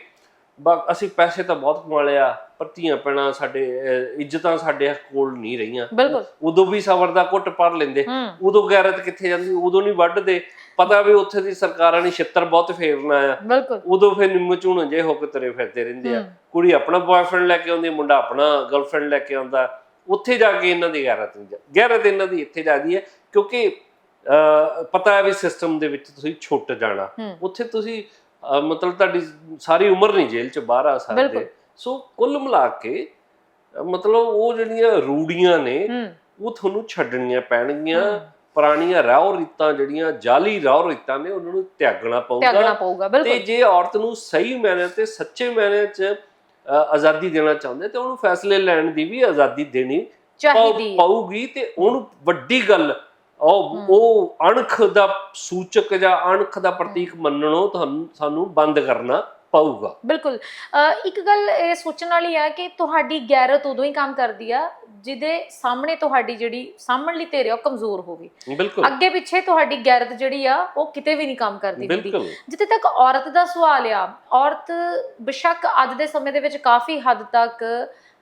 ਅਸੀਂ ਪੈਸੇ ਤਾਂ ਬਹੁਤ ਕਮਾ ਲਿਆ ਪਰ ਧੀਆਂ ਪੈਣਾ ਸਾਡੇ ਅਹ, ਇੱਜ਼ਤਾਂ ਸਾਡੇ ਕੋਲ ਨਹੀਂ ਰਹੀਆਂ। ਬਿਲਕੁਲ। ਉਦੋਂ ਵੀ ਸਬਰ ਦਾ ਘੁੱਟ ਭਰ ਲੈਂਦੇ। ਹੂੰ। ਉਦੋਂ ਗੈਰਤ ਕਿੱਥੇ ਜਾਂਦੀ ਉਦੋਂ ਨਹੀਂ ਵੱਢਦੇ। ਪਤਾ ਵੀ ਉੱਥੇ ਦੀ ਸਰਕਾਰਾਂ ਨੇ ਛਿੱਤਰ ਬਹੁਤ ਫੇਰਨਾ ਆ। ਬਿਲਕੁਲ। ਉਦੋਂ ਫਿਰ ਨਿੰਮ ਝੂਣ ਜੇ ਹੋ ਕੇ ਤੁਰੇ ਫਿਰਦੇ ਰਹਿੰਦੇ ਆ। ਕੁੜੀ ਆਪਣਾ ਬॉयਫ੍ਰੈਂਡ ਲੈ ਕੇ ਆਉਂਦੀ ਮੁੰਡਾ ਆਪਣਾ ਗਰਲਫ੍ਰੈਂਡ ਲੈ ਕੇ ਆਉਂਦਾ। ਉੱਥੇ ਜਾ ਕੇ ਇਹਨਾਂ ਦੀ ਗੈਰਤ ਨਹੀਂ ਜਾ- ਗੈਰਤ ਇਹਨਾਂ ਦੀ ਇੱਥੇ ਜਾਂਦੀ ਹੈ ਕਿਉਂਕਿ ਅਹ, ਪਤਾ ਹੈ ਵੀ ਸਿਸਟਮ ਦੇ ਵਿੱਚ ਤੁਸੀਂ ਛੁੱਟ ਜਾਣਾ। ਹੂੰ। ਉੱਥੇ ਤੁਸੀਂ ਅਹ, ਮਤਲਬ ਤੁਹਾਡੀ ਸਾਰੀ ਉਮਰ ਨਹੀਂ ਜੇਲ੍ਹ ਚ ਬਾਹਰ ਆ ਸਕਦੇ ਬਿਲਕੁਲ। ਸੋ ਕੁੱਲ ਮਿਲਾ ਕੇ ਮਤਲਬ ਉਹ ਜਿਹੜੀਆਂ ਰੂੜੀਆਂ ਨੇ ਉਹ ਤੁਹਾਨੂੰ ਛੱਡਣੀਆਂ ਪੈਣਗੀਆਂ। ਪੁਰਾਣੀਆਂ ਰਾਹ ਰੀਤਾਂ ਜਿਹੜੀਆਂ ਜਾਲੀ ਰਾਹ ਰੀਤਾਂ ਨੇ ਉਹਨਾਂ ਨੂੰ ਤਿਆਗਣਾ ਤਿਆਗਣਾ ਪਊਗਾ ਪਊਗਾ ਤੇ ਬਿਲਕੁਲ ਜੇ ਔਰਤ ਨੂੰ ਸਹੀ ਮੈਨੇ ਤੇ ਸੱਚੇ ਮੈਨੇ ਚ ਆਜ਼ਾਦੀ ਦੇਣਾ ਚਾਹੁੰਦੇ ਤੇ ਉਹਨੂੰ ਫੈਸਲੇ ਲੈਣ ਦੀ ਵੀ ਆਜ਼ਾਦੀ ਦੇਣੀ ਚਾਹੀਦੀ ਹੈ। ਪਊਗੀ। ਤੇ ਉਹਨੂੰ ਵੱਡੀ ਗੱਲ ਉਹ ਉਹ ਅਣਖ ਦਾ ਸੂਚਕ ਜਾਂ ਅਣਖ ਦਾ ਪ੍ਰਤੀਕ ਮੰਨਣੋਂ ਤੁਹਾਨੂੰ ਸਾਨੂੰ ਬੰਦ ਕਰਨਾ ਪਊਗਾ। ਬਿਲਕੁਲ। ਅ, ਇੱਕ ਗੱਲ ਇਹ ਸੋਚਣ ਵਾਲੀ ਆ ਕਿ ਤੁਹਾਡੀ ਗੈਰਤ ਉਦੋਂ ਹੀ ਕੰਮ ਕਰਦੀ ਆ ਜਿਹਦੇ ਸਾਹਮਣੇ ਤੁਹਾਡੀ ਜਿਹੜੀ ਸਾਹਮਣਲੀ ਧਿਰ ਆ ਉਹ ਕਮਜ਼ੋਰ ਹੋਵੇ। ਬਿਲਕੁਲ। ਅੱਗੇ ਪਿੱਛੇ ਤੁਹਾਡੀ ਗੈਰਤ ਜਿਹੜੀ ਆ ਉਹ ਕਿਤੇ ਵੀ ਨਹੀਂ ਕੰਮ ਕਰਦੀ ਹੁੰਦੀ ਬਿਲਕੁਲ। ਜਿੱਥੇ ਤੱਕ ਔਰਤ ਦਾ ਸਵਾਲ ਆ ਔਰਤ ਬੇਸ਼ੱਕ ਅੱਜ ਦੇ ਸਮੇਂ ਦੇ ਵਿੱਚ ਕਾਫੀ ਹੱਦ ਤੱਕ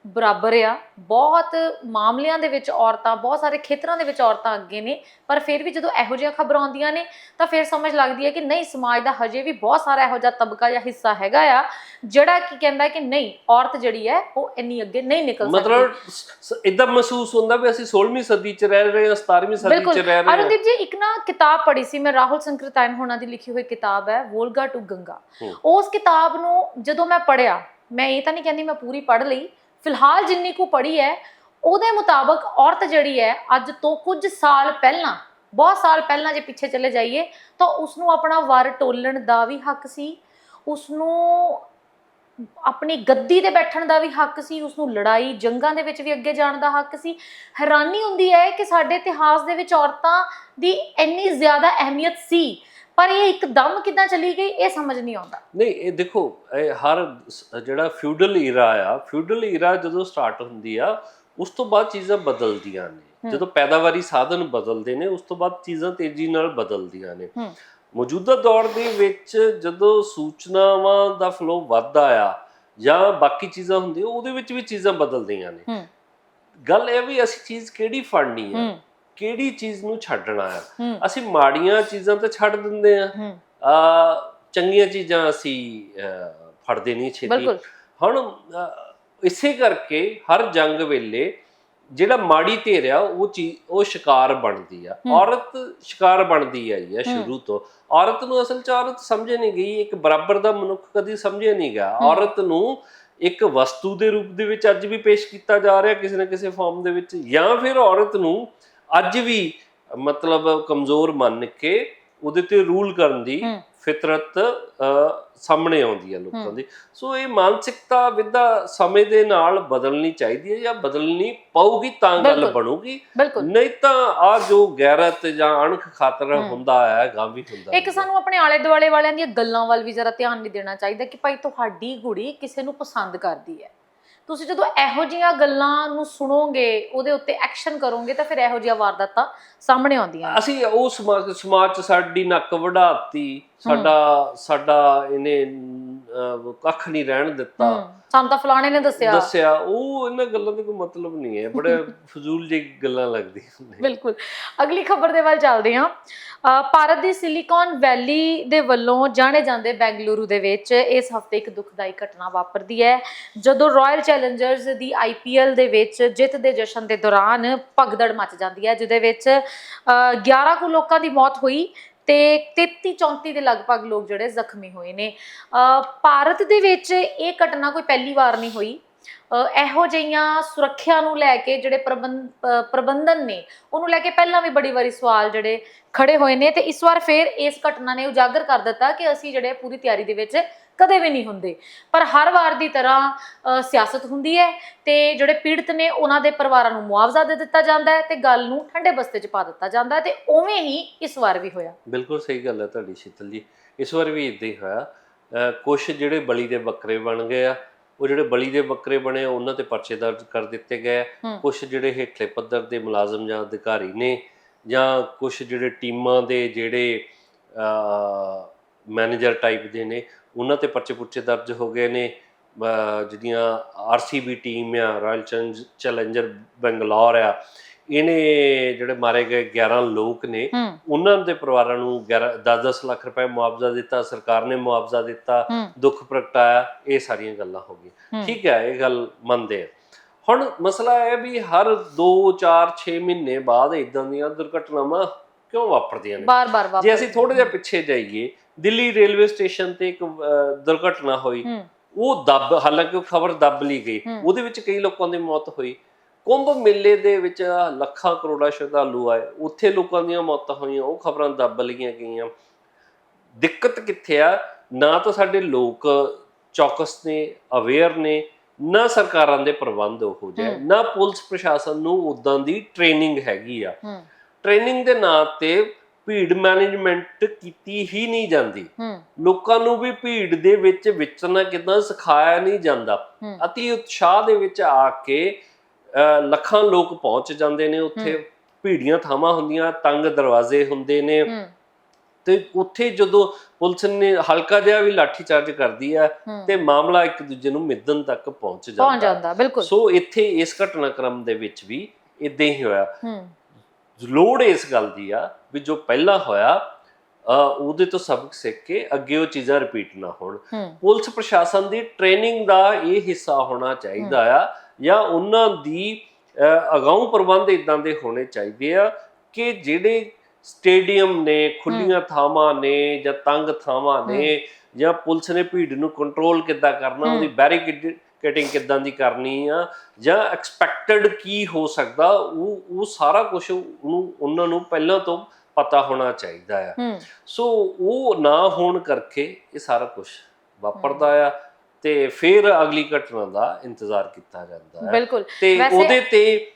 ਬਰਾਬਰ ਆ। ਬਹੁਤ ਮਾਮਲਿਆਂ ਦੇ ਵਿੱਚ ਔਰਤਾਂ ਬਹੁਤ ਸਾਰੇ ਖੇਤਰਾਂ ਦੇ ਵਿੱਚ ਔਰਤਾਂ ਅੱਗੇ ਨੇ ਪਰ ਫਿਰ ਵੀ ਜਦੋਂ ਇਹੋ ਜਿਹੀਆਂ ਖਬਰਾਂ ਆਉਂਦੀਆਂ ਨੇ ਤਾਂ ਫਿਰ ਸਮਝ ਲੱਗਦੀ ਹੈ ਕਿ ਨਹੀਂ ਸਮਾਜ ਦਾ ਹਜੇ ਵੀ ਬਹੁਤ ਸਾਰਾ ਇਹੋ ਜਿਹਾ ਤਬਕਾ ਜਾਂ ਹਿੱਸਾ ਹੈਗਾ ਆ ਜਿਹੜਾ ਕੀ ਕਹਿੰਦਾ ਕਿ ਨਹੀਂ ਔਰਤ ਜਿਹੜੀ ਹੈ ਉਹ ਇੰਨੀ ਅੱਗੇ ਨਹੀਂ ਨਿਕਲ ਸਕਦੀ। ਮਤਲਬ ਇਦਾਂ ਮਹਿਸੂਸ ਹੁੰਦਾ ਵੀ ਅਸੀਂ 16ਵੀਂ ਸਦੀ ਚ ਰਹਿ ਰਹੇ ਹਾਂ 17ਵੀਂ ਸਦੀ ਚ ਰਹਿ ਰਹੇ ਹਾਂ। ਅਰੁਣਦੀਪ ਜੀ ਇੱਕ ਨਾ ਕਿਤਾਬ ਪੜ੍ਹੀ ਸੀ ਮੈਂ ਰਾਹੁਲ ਸੰਕ੍ਰਿਤਾਇਨ ਹੋਣਾ ਦੀ ਲਿਖੀ ਹੋਈ ਕਿਤਾਬ ਹੈ ਵੋਲਗਾ ਟੂ ਗੰਗਾ। ਉਸ ਕਿਤਾਬ ਨੂੰ ਜਦੋਂ ਮੈਂ ਪੜ੍ਹਿਆ ਮੈਂ ਇਹ ਤਾਂ ਨਹੀਂ ਕਹਿੰਦੀ ਮੈਂ ਪੂਰੀ ਪੜ੍ਹ ਲਈ ਫਿਲਹਾਲ ਜਿੰਨੀ ਕੁ ਪੜ੍ਹੀ ਹੈ, ਉਹਦੇ ਮੁਤਾਬਕ ਔਰਤ ਜਿਹੜੀ ਹੈ, ਅੱਜ ਤੋਂ ਕੁਝ ਸਾਲ ਪਹਿਲਾਂ, ਬਹੁਤ ਸਾਲ ਪਹਿਲਾਂ ਜੇ ਪਿੱਛੇ ਚਲੇ ਜਾਈਏ, ਤਾਂ ਉਸ ਨੂੰ ਆਪਣਾ ਵਰ ਟੋਲਣ ਦਾ ਵੀ ਹੱਕ ਸੀ ਉਸ ਨੂੰ ਆਪਣੀ ਗੱਦੀ ਤੇ ਬੈਠਣ ਦਾ ਵੀ ਹੱਕ ਸੀ ਉਸ ਨੂੰ ਲੜਾਈ ਜੰਗਾਂ ਦੇ ਵਿੱਚ ਵੀ ਅੱਗੇ ਜਾਣ ਦਾ ਹੱਕ ਸੀ। ਹੈਰਾਨੀ ਹੁੰਦੀ ਹੈ ਕਿ ਸਾਡੇ ਇਤਿਹਾਸ ਦੇ ਵਿੱਚ ਔਰਤਾਂ ਦੀ ਇੰਨੀ ਜ਼ਿਆਦਾ ਅਹਿਮੀਅਤ ਸੀ ਪਰ ਇਹ ਇੱਕਦਮ ਕਿੱਦਾਂ ਚਲੀ ਗਈ ਇਹ ਸਮਝ ਨਹੀਂ ਆਉਂਦਾ। ਨਹੀਂ ਇਹ ਦੇਖੋ ਇਹ ਹਰ ਸ- ਜਿਹੜਾ ਫਿਊਡਲ ਈਰਾ ਆ ਫਿਊਡਲ ਈਰਾ ਜਦੋਂ ਸਟਾਰਟ ਹੁੰਦੀ ਆ ਉਸ ਤੋਂ ਬਾਅਦ ਚੀਜ਼ਾਂ ਬਦਲਦੀਆਂ ਨੇ। ਜਦੋਂ ਪੈਦਾਵਾਰੀ ਸਾਧਨ ਬਦਲਦੇ ਨੇ ਉਸ ਤੋਂ ਬਾਅਦ ਚੀਜ਼ਾਂ ਤੇਜ਼ੀ ਨਾਲ ਬਦਲਦੀਆਂ ਨੇ। ਮੌਜੂਦਾ ਦੌਰ ਦੇ ਵਿੱਚ ਜਦੋਂ ਸੂਚਨਾਵਾਂ ਦਾ ਫਲੋ ਵੱਧਦਾ ਆ ਜਾਂ ਬਾਕੀ ਚੀਜ਼ਾਂ ਹੁੰਦੀਆਂ ਉਹਦੇ ਵਿੱਚ ਵੀ ਚੀਜ਼ਾਂ ਬਦਲਦੀਆਂ ਨੇ। ਹੂੰ। ਗੱਲ ਇਹ ਵੀ ਅਸੀਂ ਚੀਜ਼ ਕਿਹੜੀ ਫੜਨੀ ਹੂੰ। ਕਿਹੜੀ ਚੀਜ਼ ਨੂੰ ਛੱਡਣਾ ਹੂੰ। ਅਸੀਂ ਮਾੜੀਆਂ ਚੀਜ਼ਾਂ ਤਾਂ ਛੱਡ ਦਿੰਦੇ ਆ। ਆ ਚੰਗੀਆਂ ਚੀਜ਼ਾਂ ਅਸੀਂ ਫੜਦੇ ਨਹੀਂ ਛੇਤੀ। ਹੁਣ ਇਸੇ ਕਰਕੇ ਹਰ ਜੰਗ ਵੇਲੇ ਜਿਹੜਾ ਮਾੜੀ ਧਿਰ ਆ ਉਹ ਚੀਜ਼ ਉਹ ਸ਼ਿਕਾਰ ਬਣਦੀ ਆ। ਔਰਤ ਸ਼ਿਕਾਰ ਬਣਦੀ ਆ ਜੀ। ਸ਼ੁਰੂ ਤੋਂ। ਔਰਤ ਨੂੰ ਅਸਲ ਚ ਔਰਤ ਸਮਝੇ ਨਹੀਂ ਗਈ ਇੱਕ ਬਰਾਬਰ ਦਾ ਮਨੁੱਖ ਕਦੀ ਸਮਝਿਆ ਨਹੀਂ ਗਿਆ। ਔਰਤ ਨੂੰ ਇੱਕ ਵਸਤੂ ਦੇ ਰੂਪ ਦੇ ਵਿੱਚ ਅੱਜ ਵੀ ਪੇਸ਼ ਕੀਤਾ ਜਾ ਰਿਹਾ ਕਿਸੇ ਨਾ ਕਿਸੇ ਫਾਰਮ ਦੇ ਵਿੱਚ। ਜਾਂ ਫਿਰ ਔਰਤ ਨੂੰ ਅੱਜ ਵੀ ਮਤਲਬ ਕਮਜ਼ੋਰ ਮੰਨ ਕੇ ਉਹਦੇ ਤੇ ਰੂਲ ਕਰਨ ਦੀ। ਫਿਤਰਤ ਸਾਹਮਣੇ ਆਉਂਦੀ ਹੈ ਲੋਕਾਂ। ਦੀ ਸੋ ਇਹ ਮਾਨਸਿਕਤਾ ਵਿਦਾ ਸਮੇਂ ਦੇ ਨਾਲ ਬਦਲਣੀ ਚਾਹੀਦੀ ਹੈ ਜਾਂ ਬਦਲਣੀ ਪਊਗੀ ਤਾਂ ਗੱਲ। ਬਣੂਗੀ ਨਹੀਂ ਤਾਂ ਆ ਜੋ ਗੈਰਤ ਜਾਂ ਅਣਖ ਖਾਤਰ। ਹੁੰਦਾ ਹੈ ਗਾਂ ਵੀ ਹੁੰਦਾ ਇੱਕ ਸਾਨੂੰ ਆਪਣੇ ਆਲੇ ਦੁਆਲੇ ਵਾਲਿਆਂ ਦੀਆਂ ਗੱਲਾਂ ਵੱਲ ਵੀ ਜ਼ਰਾ ਧਿਆਨ ਨਹੀਂ ਦੇਣਾ ਚਾਹੀਦਾ ਕਿ ਭਾਈ ਤੁਹਾਡੀ ਕੁੜੀ ਕਿਸੇ ਨੂੰ ਪਸੰਦ ਕਰਦੀ ਹੈ ਤੁਸੀਂ ਜਦੋਂ ਇਹੋ ਜਿਹੀਆਂ ਗੱਲਾਂ ਨੂੰ ਸੁਣੋਗੇ, ਉਹਦੇ ਉੱਤੇ ਐਕਸ਼ਨ ਕਰੋਗੇ ਤਾਂ ਫਿਰ ਇਹੋ ਜਿਹੀਆਂ ਵਾਰਦਾਤਾਂ ਸਾਹਮਣੇ ਆਉਂਦੀਆਂ ਅਸੀਂ ਉਹ ਸਮਾਜ ਸਮਾਜ ਚ ਸਾਡੀ ਨੱਕ ਵਢਾਤੀ। ਸਾਡਾ ਸਾਡਾ ਇਹਨੇ ਕੱਖ ਨਹੀਂ ਰਹਿਣ ਦਿੱਤਾ। ਸਾਨੂੰ ਤਾਂ ਫਲਾਣੇ ਨੇ ਦੱਸਿਆ। ਦੱਸਿਆ। ਉਹ ਇਹਨਾਂ ਗੱਲਾਂ ਦਾ ਕੋਈ ਮਤਲਬ ਨਹੀਂ ਹੈ। ਬੜੇ *laughs* ਫਜ਼ੂਲ ਜਿਹੀ ਗੱਲਾਂ ਲੱਗਦੀਆਂ ਨੇ। ਬਿਲਕੁਲ। ਅਗਲੀ ਖਬਰ ਦੇ ਵੱਲ ਚੱਲਦੇ ਹਾਂ। ਭਾਰਤ ਦੀ ਸਿਲੀਕਾਨ ਵੈਲੀ ਦੇ ਵੱਲੋਂ ਜਾਣੇ ਜਾਂਦੇ ਬੈਂਗਲੁਰੂ ਦੇ ਵਿੱਚ ਇਸ ਹਫ਼ਤੇ ਇੱਕ ਦੁਖਦਾਈ ਘਟਨਾ ਵਾਪਰਦੀ ਹੈ। ਜਦੋਂ ਰਾਇਲ ਚੈਲੰਜਰਸ ਦੀ ਆਈਪੀਐਲ ਦੇ ਵਿੱਚ ਜਿੱਤ ਦੇ ਜਸ਼ਨ ਦੇ ਦੌਰਾਨ ਭਗਦੜ ਮਚ ਜਾਂਦੀ ਹੈ ਜਿਹਦੇ ਵਿੱਚ ਅ, 11 ਕੁ ਲੋਕਾਂ ਦੀ ਮੌਤ ਹੋਈ। ਤੇ 33 34 ਦੇ ਲਗਭਗ ਲੋਕ ਜਿਹੜੇ ਜ਼ਖਮੀ ਹੋਏ ਨੇ। ਭਾਰਤ ਦੇ ਵਿੱਚ ਇਹ ਘਟਨਾ ਕੋਈ ਪਹਿਲੀ ਵਾਰ ਨਹੀਂ ਹੋਈ। ਇਹੋ ਜਿਹੀਆਂ ਸੁਰੱਖਿਆ ਨੂੰ ਲੈ ਕੇ ਜਿਹੜੇ ਪ੍ਰਬੰਧ ਪ੍ਰਬੰਧਨ ਨੇ, ਉਹਨੂੰ ਲੈ ਕੇ ਪਹਿਲਾਂ ਵੀ ਬੜੀ ਵਾਰੀ ਸਵਾਲ ਜਿਹੜੇ ਖੜੇ ਹੋਏ ਨੇ ਤੇ ਇਸ ਵਾਰ ਫੇਰ ਇਸ ਘਟਨਾ ਨੇ ਉਜਾਗਰ ਕਰ ਦਿੱਤਾ ਕਿ ਅਸੀਂ ਜਿਹੜੇ ਪੂਰੀ ਤਿਆਰੀ ਦੇ ਵਿੱਚ ਕਦੇ ਵੀ ਨਹੀਂ ਹੁੰਦੇ। ਪਰ ਹਰ ਵਾਰ ਦੀ ਤਰ੍ਹਾਂ ਸਿਆਸਤ ਹੁੰਦੀ ਹੈ ਤੇ ਜਿਹੜੇ ਪੀੜਤ ਨੇ ਉਹਨਾਂ ਦੇ ਪਰਿਵਾਰਾਂ ਨੂੰ ਮੁਆਵਜ਼ਾ ਦੇ ਦਿੱਤਾ ਜਾਂਦਾ ਹੈ ਤੇ ਗੱਲ ਨੂੰ ਠੰਡੇ ਬਸਤੇ 'ਚ ਪਾ ਦਿੱਤਾ ਜਾਂਦਾ ਹੈ ਤੇ ਉਵੇਂ ਹੀ ਇਸ ਵਾਰ ਵੀ ਹੋਇਆ। ਬਿਲਕੁਲ ਸਹੀ ਗੱਲ ਹੈ ਤੁਹਾਡੀ ਸ਼ੀਤਲ ਜੀ। ਇਸ ਵਾਰ ਵੀ ਇਦਾਂ ਹੀ ਹੋਇਆ। ਕੁਛ ਜਿਹੜੇ ਬਲੀ ਦੇ ਬੱਕਰੇ ਬਣ ਗਏ ਆ ਉਹ ਜਿਹੜੇ ਬਲੀ ਦੇ ਬੱਕਰੇ ਬਣੇ ਉਹਨਾਂ ਤੇ ਪਰਚੇ ਦਰਜ ਕਰ ਦਿੱਤੇ ਗਏ। ਕੁਝ ਜਿਹੜੇ ਹੇਠਲੇ ਪੱਧਰ ਦੇ ਮੁਲਾਜ਼ਮ ਜਾਂ ਅਧਿਕਾਰੀ ਨੇ ਜਾਂ ਕੁਝ ਜਿਹੜੇ ਟੀਮਾਂ ਦੇ ਜਿਹੜੇ ਮੈਨੇਜਰ ਟਾਈਪ ਦੇ ਨੇ ਉਹਨਾਂ ਤੇ ਪਰਚੇ ਪੁਰਚੇ ਦਰਜ ਹੋ ਗਏ ਨੇ ਜਿਹੜੀਆਂ ਆਰਸੀਬੀ ਟੀਮ ਆ ਰਾਇਲ ਚੈਲੰਜਰ ਬੰਗਲੌਰ ਆ ਇਹਨੇ ਜਿਹੜੇ ਮਾਰੇ ਗਏ 11 ਲੋਕ ਨੇ ਉਹਨਾਂ ਦੇ ਪਰਿਵਾਰਾਂ ਨੂੰ 11 10-10 ਲੱਖ ਰੁਪਏ ਮੁਆਵਜ਼ਾ ਦਿੱਤਾ ਸਰਕਾਰ ਨੇ ਮੁਆਵਜ਼ਾ ਦਿੱਤਾ ਦੁੱਖ ਪ੍ਰਗਟਾਇਆ ਇਹ ਸਾਰੀਆਂ ਗੱਲਾਂ ਹੋ ਗਈਆਂ। ਠੀਕ ਹੈ ਇਹ ਗੱਲ ਮੰਨਦੇ ਆ। ਹੁਣ ਮਸਲਾ ਇਹ ਹੈ ਵੀ ਹਰ 2 4 6 ਮਹੀਨੇ ਬਾਅਦ ਇਦਾਂ ਦੀਆਂ ਦੁਰਘਟਨਾਵਾਂ ਕਿਉਂ ਵਾਪਰਦੀਆਂ ਨੇ? ਬਾਰ-ਬਾਰ ਜੇ ਅਸੀਂ ਥੋੜਾ ਜਿਹਾ ਪਿੱਛੇ ਜਾਈਏ ਦਿੱਲੀ ਰੇਲਵੇ ਸਟੇਸ਼ਨ ਤੇ ਇੱਕ ਦੁਰਘਟਨਾ ਹੋਈ। ਉਹ ਦੱਬ ਹਾਲਾਂਕਿ ਉਹ ਖਬਰ ਦੱਬ ਲਈ ਗਈ। ਉਹਦੇ ਵਿੱਚ ਕਈ ਲੋਕਾਂ ਦੀ ਮੌਤ ਹੋਈ। ਕੁੰਭ ਮੇਲੇ ਦੇ ਵਿੱਚ ਲੱਖਾਂ ਕਰੋੜਾਂ ਸ਼ਰਧਾਲੂ ਆਏ। ਉੱਥੇ ਲੋਕਾਂ ਦੀਆਂ ਮੌਤਾਂ ਹੋਈਆਂ। ਉਹ ਖਬਰਾਂ ਦੱਬ ਲਈਆਂ ਗਈਆਂ। ਦਿੱਕਤ ਕਿੱਥੇ ਆ? ਨਾ ਤਾਂ ਸਾਡੇ ਲੋਕ ਚੌਕਸ ਨੇ ਅਵੇਅਰ ਨੇ ਨਾ ਸਰਕਾਰਾਂ ਦੇ ਪ੍ਰਬੰਧ ਹੋ ਜਾਏ ਹੂੰ। ਨਾ ਪੁਲਿਸ ਪ੍ਰਸ਼ਾਸਨ ਨੂੰ ਉਦਾਂ ਦੀ ਟ੍ਰੇਨਿੰਗ ਹੈਗੀ ਆ। ਟ੍ਰੇਨਿੰਗ ਦੇ ਨਾਂ ਤੇ ਭੀੜ ਮੈਨੇਜਮੈਂਟ ਕੀਤੀ ਹੀ ਨਹੀਂ ਜਾਂਦੀ। ਲੋਕਾਂ ਨੂੰ ਵੀ ਭੀੜ ਦੇ ਵਿੱਚ ਵਿਚਰਨਾ ਕਿਦਾਂ ਸਿਖਾਇਆ ਨਹੀਂ ਜਾਂਦਾ। ਅਤੀ ਉਤਸ਼ਾਹ ਦੇ ਵਿੱਚ ਆ ਕੇ ਲੱਖਾਂ ਲੋਕ ਪਹੁੰਚ ਜਾਂਦੇ ਨੇ ਉੱਥੇ। ਭੀੜੀਆਂ ਥਾਵਾਂ ਹੁੰਦੀਆਂ ਤੰਗ ਦਰਵਾਜ਼ੇ ਹੁੰਦੇ ਨੇ। ਤੇ ਉੱਥੇ ਜਦੋਂ ਪੁਲਿਸ ਨੇ ਹਲਕਾ ਜਿਹਾ ਵੀ ਲਾਠੀ ਚਾਰਜ ਕਰਦੀ ਆ ਹੂੰ। ਤੇ ਮਾਮਲਾ ਇੱਕ ਦੂਜੇ ਨੂੰ ਮਿੱਦਨ ਤੱਕ ਪਹੁੰਚ ਪਹੁੰਚ ਜਾਂਦਾ। ਬਿਲਕੁਲ। ਸੋ ਇੱਥੇ ਇਸ ਘਟਨਾਕ੍ਰਮ ਦੇ ਵਿੱਚ ਵੀ ਇਦਾਂ ਹੀ ਹੋਇਆ। ਲੋੜ ਇਸ ਗੱਲ ਦੀ ਆ ਵੀ ਜੋ ਪਹਿਲਾਂ ਹੋਇਆ ਉਹਦੇ ਤੋਂ ਸਬਕ ਸਿੱਖ ਕੇ ਅੱਗੇ ਉਹ ਚੀਜ਼ਾਂ ਰਿਪੀਟ ਨਾ ਹੋਣ। ਪੁਲਿਸ ਪ੍ਰਸ਼ਾਸਨ ਦੀ ਟ੍ਰੇਨਿੰਗ ਦਾ ਇਹ ਹਿੱਸਾ ਹੋਣਾ ਚਾਹੀਦਾ ਆ ਜਾਂ ਉਹਨਾਂ ਦੀ ਅਗਾਊਂ ਪ੍ਰਬੰਧ ਇਦਾਂ ਦੇ ਹੋਣੇ ਚਾਹੀਦੇ ਆ ਕਿ ਜਿਹੜੇ ਸਟੇਡੀਅਮ ਨੇ ਖੁੱਲੀਆਂ ਥਾਵਾਂ ਨੇ ਜਾਂ ਤੰਗ ਥਾਵਾਂ ਨੇ ਜਾਂ ਪੁਲਿਸ ਨੇ ਭੀੜ ਨੂੰ ਕੰਟਰੋਲ ਕਿੱਦਾਂ ਕਰਨਾ ਉਹਦੀ ਬੈਰੀਕੇਡਿੰਗ ਕਿੱਦਾਂ ਦੀ ਕਰਨੀ ਆ ਜਾਂ ਐਕਸਪੈਕਟਡ ਕੀ ਹੋ ਸਕਦਾ ਉਹ ਉਹ ਸਾਰਾ ਕੁਝ ਉਹਨੂੰ ਉਹਨਾਂ ਨੂੰ ਪਹਿਲਾਂ ਤੋਂ ਪਤਾ ਹੋਣਾ ਚਾਹੀਦਾ ਆ। ਸੋ ਉਹ ਨਾ ਹੋਣ ਕਰਕੇ ਇਹ ਸਾਰਾ ਕੁਝ ਵਾਪਰਦਾ ਆ ਤੇ ਫਿਰ ਅਗਲੀ ਘਟਨਾ ਦਾ ਇੰਤਜ਼ਾਰ ਕੀਤਾ ਜਾਂਦਾ ਹੈ ਬਿਲਕੁਲ। ਤੇ ਉਹਦੇ ਤੇ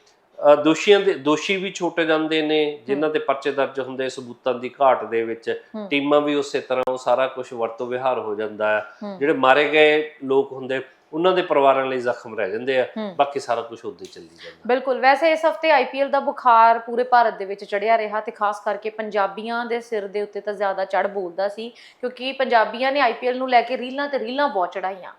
ਦੋਸ਼ੀਆਂ ਦੇ ਦੋਸ਼ੀ ਵੀ ਛੋਟੇ ਜਾਂਦੇ ਨੇ ਜਿਨ੍ਹਾਂ ਤੇ ਪਰਚੇ ਦਰਜ ਹੁੰਦੇ ਸਬੂਤਾਂ ਦੀ ਘਾਟ ਦੇ ਵਿੱਚ। ਟੀਮਾਂ ਵੀ ਉਸੇ ਤਰ੍ਹਾਂ ਉਹ ਸਾਰਾ ਕੁਝ ਵਰਤੋਂ ਵਿਹਾਰ ਹੋ ਜਾਂਦਾ ਹੂੰ। ਜਿਹੜੇ ਮਾਰੇ ਗਏ ਲੋਕ ਹੁੰਦੇ ਉਹਨਾਂ ਦੇ ਪਰਿਵਾਰਾਂ ਲਈ ਜ਼ਖਮ ਰਹਿ ਜਾਂਦੇ ਆ। ਬਾਕੀ ਸਾਰਾ ਕੁਝ ਉੱਦੇ ਚੱਲੀ ਜਾਂਦਾ। ਬਿਲਕੁਲ ਵੈਸੇ ਇਸ ਹਫ਼ਤੇ ਆਈਪੀਐਲ ਦਾ ਬੁਖਾਰ ਪੂਰੇ ਭਾਰਤ ਦੇ ਵਿੱਚ ਚੜਿਆ ਰਿਹਾ ਤੇ ਖਾਸ ਕਰਕੇ ਪੰਜਾਬੀਆਂ ਦੇ ਸਿਰ ਦੇ ਉੱਤੇ ਤਾਂ ਜ਼ਿਆਦਾ ਚੜ ਬੋਲਦਾ ਸੀ ਕਿਉਂਕਿ ਪੰਜਾਬੀਆਂ ਨੇ ਆਈਪੀਐਲ ਨੂੰ ਲੈ ਕੇ ਰੀਲਾਂ ਤੇ ਰੀਲਾਂ ਬਹੁਤ ਚੜਾਈਆਂ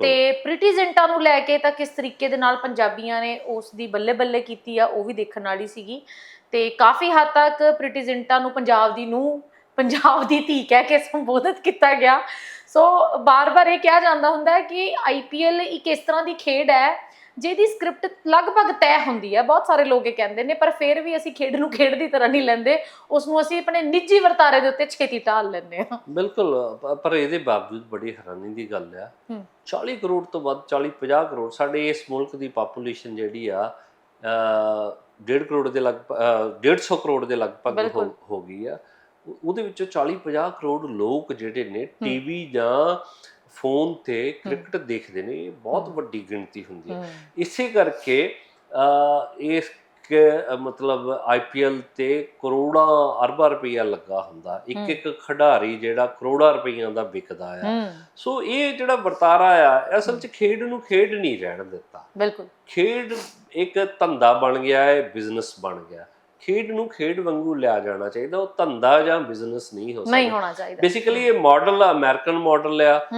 ਤੇ ਪ੍ਰੀਟੀ ਜ਼ਿੰਟਾ ਨੂੰ ਲੈ ਕੇ ਤਾਂ ਕਿਸ ਤਰੀਕੇ ਦੇ ਨਾਲ ਪੰਜਾਬੀਆਂ ਨੇ ਉਸ ਦੀ ਬੱਲੇ ਬੱਲੇ ਕੀਤੀ ਆ ਉਹ ਵੀ ਦੇਖਣ ਵਾਲੀ ਸੀਗੀ। ਤੇ ਕਾਫੀ ਹੱਦ ਤੱਕ ਪ੍ਰੀਟੀ ਜ਼ਿੰਟਾ ਨੂੰ ਪੰਜਾਬ ਦੀ ਨੂੰ ਪੰਜਾਬ ਦੀ ਧੀ ਕਹਿ ਕੇ ਸੰਬੋਧਿਤ ਕੀਤਾ ਗਿਆ। ਸੋ ਬਾਰ-ਬਾਰ ਇਹ ਕਿਹਾ ਜਾਂਦਾ ਹੁੰਦਾ ਹੈ ਕਿ ਆਈਪੀਐਲ ਇੱਕ ਇਸ ਤਰ੍ਹਾਂ ਦੀ ਖੇਡ ਹੈ ਜਿਹਦੀ ਸਕ੍ਰਿਪਟ ਲਗਭਗ ਤੈਅ ਹੁੰਦੀ ਹੈ। ਬਹੁਤ ਸਾਰੇ ਲੋਕ ਇਹ ਕਹਿੰਦੇ ਨੇ ਪਰ ਫਿਰ ਵੀ ਅਸੀਂ ਖੇਡ ਨੂੰ ਖੇਡ ਦੀ ਤਰ੍ਹਾਂ ਨਹੀਂ ਲੈਂਦੇ। ਉਸ ਨੂੰ ਅਸੀਂ ਆਪਣੇ ਨਿੱਜੀ ਵਰਤਾਰੇ ਦੇ ਉੱਤੇ ਛੇਤੀ ਢਾਲ ਲੈਂਦੇ ਹਾਂ। ਬਿਲਕੁਲ ਪਰ ਇਹਦੇ ਬਾਵਜੂਦ ਬੜੀ ਹੈਰਾਨੀ ਦੀ ਗੱਲ ਆ। ਹੂੰ। 40 ਕਰੋੜ ਤੋਂ ਵੱਧ 40 50 ਕਰੋੜ ਸਾਡੇ ਇਸ ਮੁਲਕ ਦੀ ਪਾਪੂਲੇਸ਼ਨ ਜਿਹੜੀ ਆ ਅ 1.5 ਕਰੋੜ ਦੇ ਲਗਭਗ ਅ, 150 ਕਰੋੜ ਦੇ ਲਗਭਗ। ਹੋ- ਗਈ ਆ। ਉਹਦੇ ਵਿੱਚੋਂ 40 50 ਕਰੋੜ ਲੋਕ ਜਿਹੜੇ ਨੇ ਟੀਵੀ ਜਾਂ ਫੋਨ ਤੇ ਕ੍ਰਿਕਟ ਦੇਖਦੇ ਨੇ ਬਹੁਤ ਵੱਡੀ ਗਿਣਤੀ ਹੁੰਦੀ ਹੈ। ਇਸੇ ਕਰਕੇ ਇਸ ਮਤਲਬ ਆਈਪੀਐਲ ਤੇ ਕਰੋੜਾਂ ਅਰਬਾਂ ਰੁਪਈਆ ਲੱਗਾ ਹੁੰਦਾ। ਇੱਕ ਇੱਕ ਖਿਡਾਰੀ ਜਿਹੜਾ ਕਰੋੜਾਂ ਰੁਪਈਆਂ ਦਾ ਵਿਕਦਾ ਆ। ਸੋ ਇਹ ਜਿਹੜਾ ਵਰਤਾਰਾ ਆ ਅਸਲ 'ਚ ਖੇਡ ਨੂੰ ਖੇਡ ਨਹੀਂ ਰਹਿਣ ਦਿੱਤਾ। ਬਿਲਕੁਲ। ਖੇਡ ਇੱਕ ਧੰਦਾ ਬਣ ਗਿਆ ਹੈ ਬਿਜ਼ਨਸ ਬਣ ਗਿਆ। ਖੇਡ ਨੂੰ ਖੇਡ ਵਾਂਗੂ ਲਿਆ ਜਾਣਾ ਚਾਹੀਦਾ ਉਹ ਧੰਦਾ ਜਾਂ ਬਿਜ਼ਨਸ ਨਹੀਂ ਹੋ ਨਹੀਂ ਸਕਦਾ। ਹੋਣਾ ਚਾਹੀਦਾ। ਬੇਸਿਕਲੀ ਇਹ ਮਾਡਲ ਅਮਰੀਕਨ ਮਾਡਲ ਆ।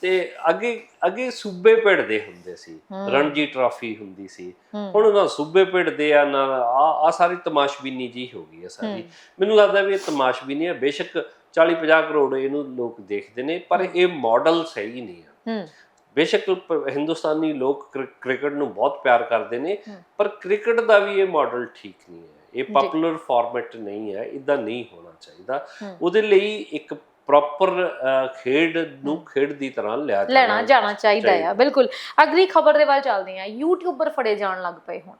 ਤੇ ਅੱਗੇ ਅੱਗੇ ਸੂਬੇ ਪਿੜਦੇ ਹੁੰਦੇ ਸੀ। ਰਣਜੀ ਟਰਾਫੀ ਹੁੰਦੀ ਸੀ। ਹੁਣ ਨਾ ਸੂਬੇ ਪਿੜਦੇ ਆ ਨਾ ਆ ਆ ਸਾਰੀ ਤਮਾਸ਼ਬੀਨੀ ਜੀ ਹੋ ਗਈ ਹੈ ਸਾਰੀ। ਮੈਨੂੰ ਲੱਗਦਾ ਵੀ ਇਹ ਤਮਾਸ਼ਬੀਨੀ ਹੈ ਬੇਸ਼ੱਕ 40 50 ਕਰੋੜ ਇਹਨੂੰ ਲੋਕ ਦੇਖਦੇ ਨੇ ਪਰ ਇਹ ਮਾਡਲ ਸਹੀ ਨਹੀਂ ਆ। ਬੇਸ਼ੱਕ ਹਿੰਦੁਸਤਾਨੀ ਲੋਕ ਕ੍ਰਿ- ਕ੍ਰਿਕਟ ਨੂੰ ਬਹੁਤ ਪਿਆਰ ਕਰਦੇ ਨੇ। ਪਰ ਕ੍ਰਿਕਟ ਦਾ ਵੀ ਇਹ ਮਾਡਲ ਠੀਕ ਨਹੀਂ ਹੈ। ਇਹ ਪਪੂਲਰ ਫਾਰਮੈਟ ਨਹੀਂ ਹੈ ਇਦਾਂ ਨਹੀਂ ਹੋਣਾ ਚਾਹੀਦਾ। ਉਹਦੇ ਲਈ ਇੱਕ ਪ੍ਰੋਪਰ ਖੇਡ ਨੂੰ ਖੇਡ ਦੀ ਤਰ੍ਹਾਂ ਲਿਆ ਲੈਣਾ ਜਾਣਾ ਚਾਹੀਦਾ ਆ। ਬਿਲਕੁਲ। ਅਗਲੀ ਖਬਰ ਦੇ ਵੱਲ ਚੱਲਦੇ ਆ ਯੂਟਿਊਬਰ ਫੜੇ ਜਾਣ ਲੱਗ ਪਏ ਹੁਣ।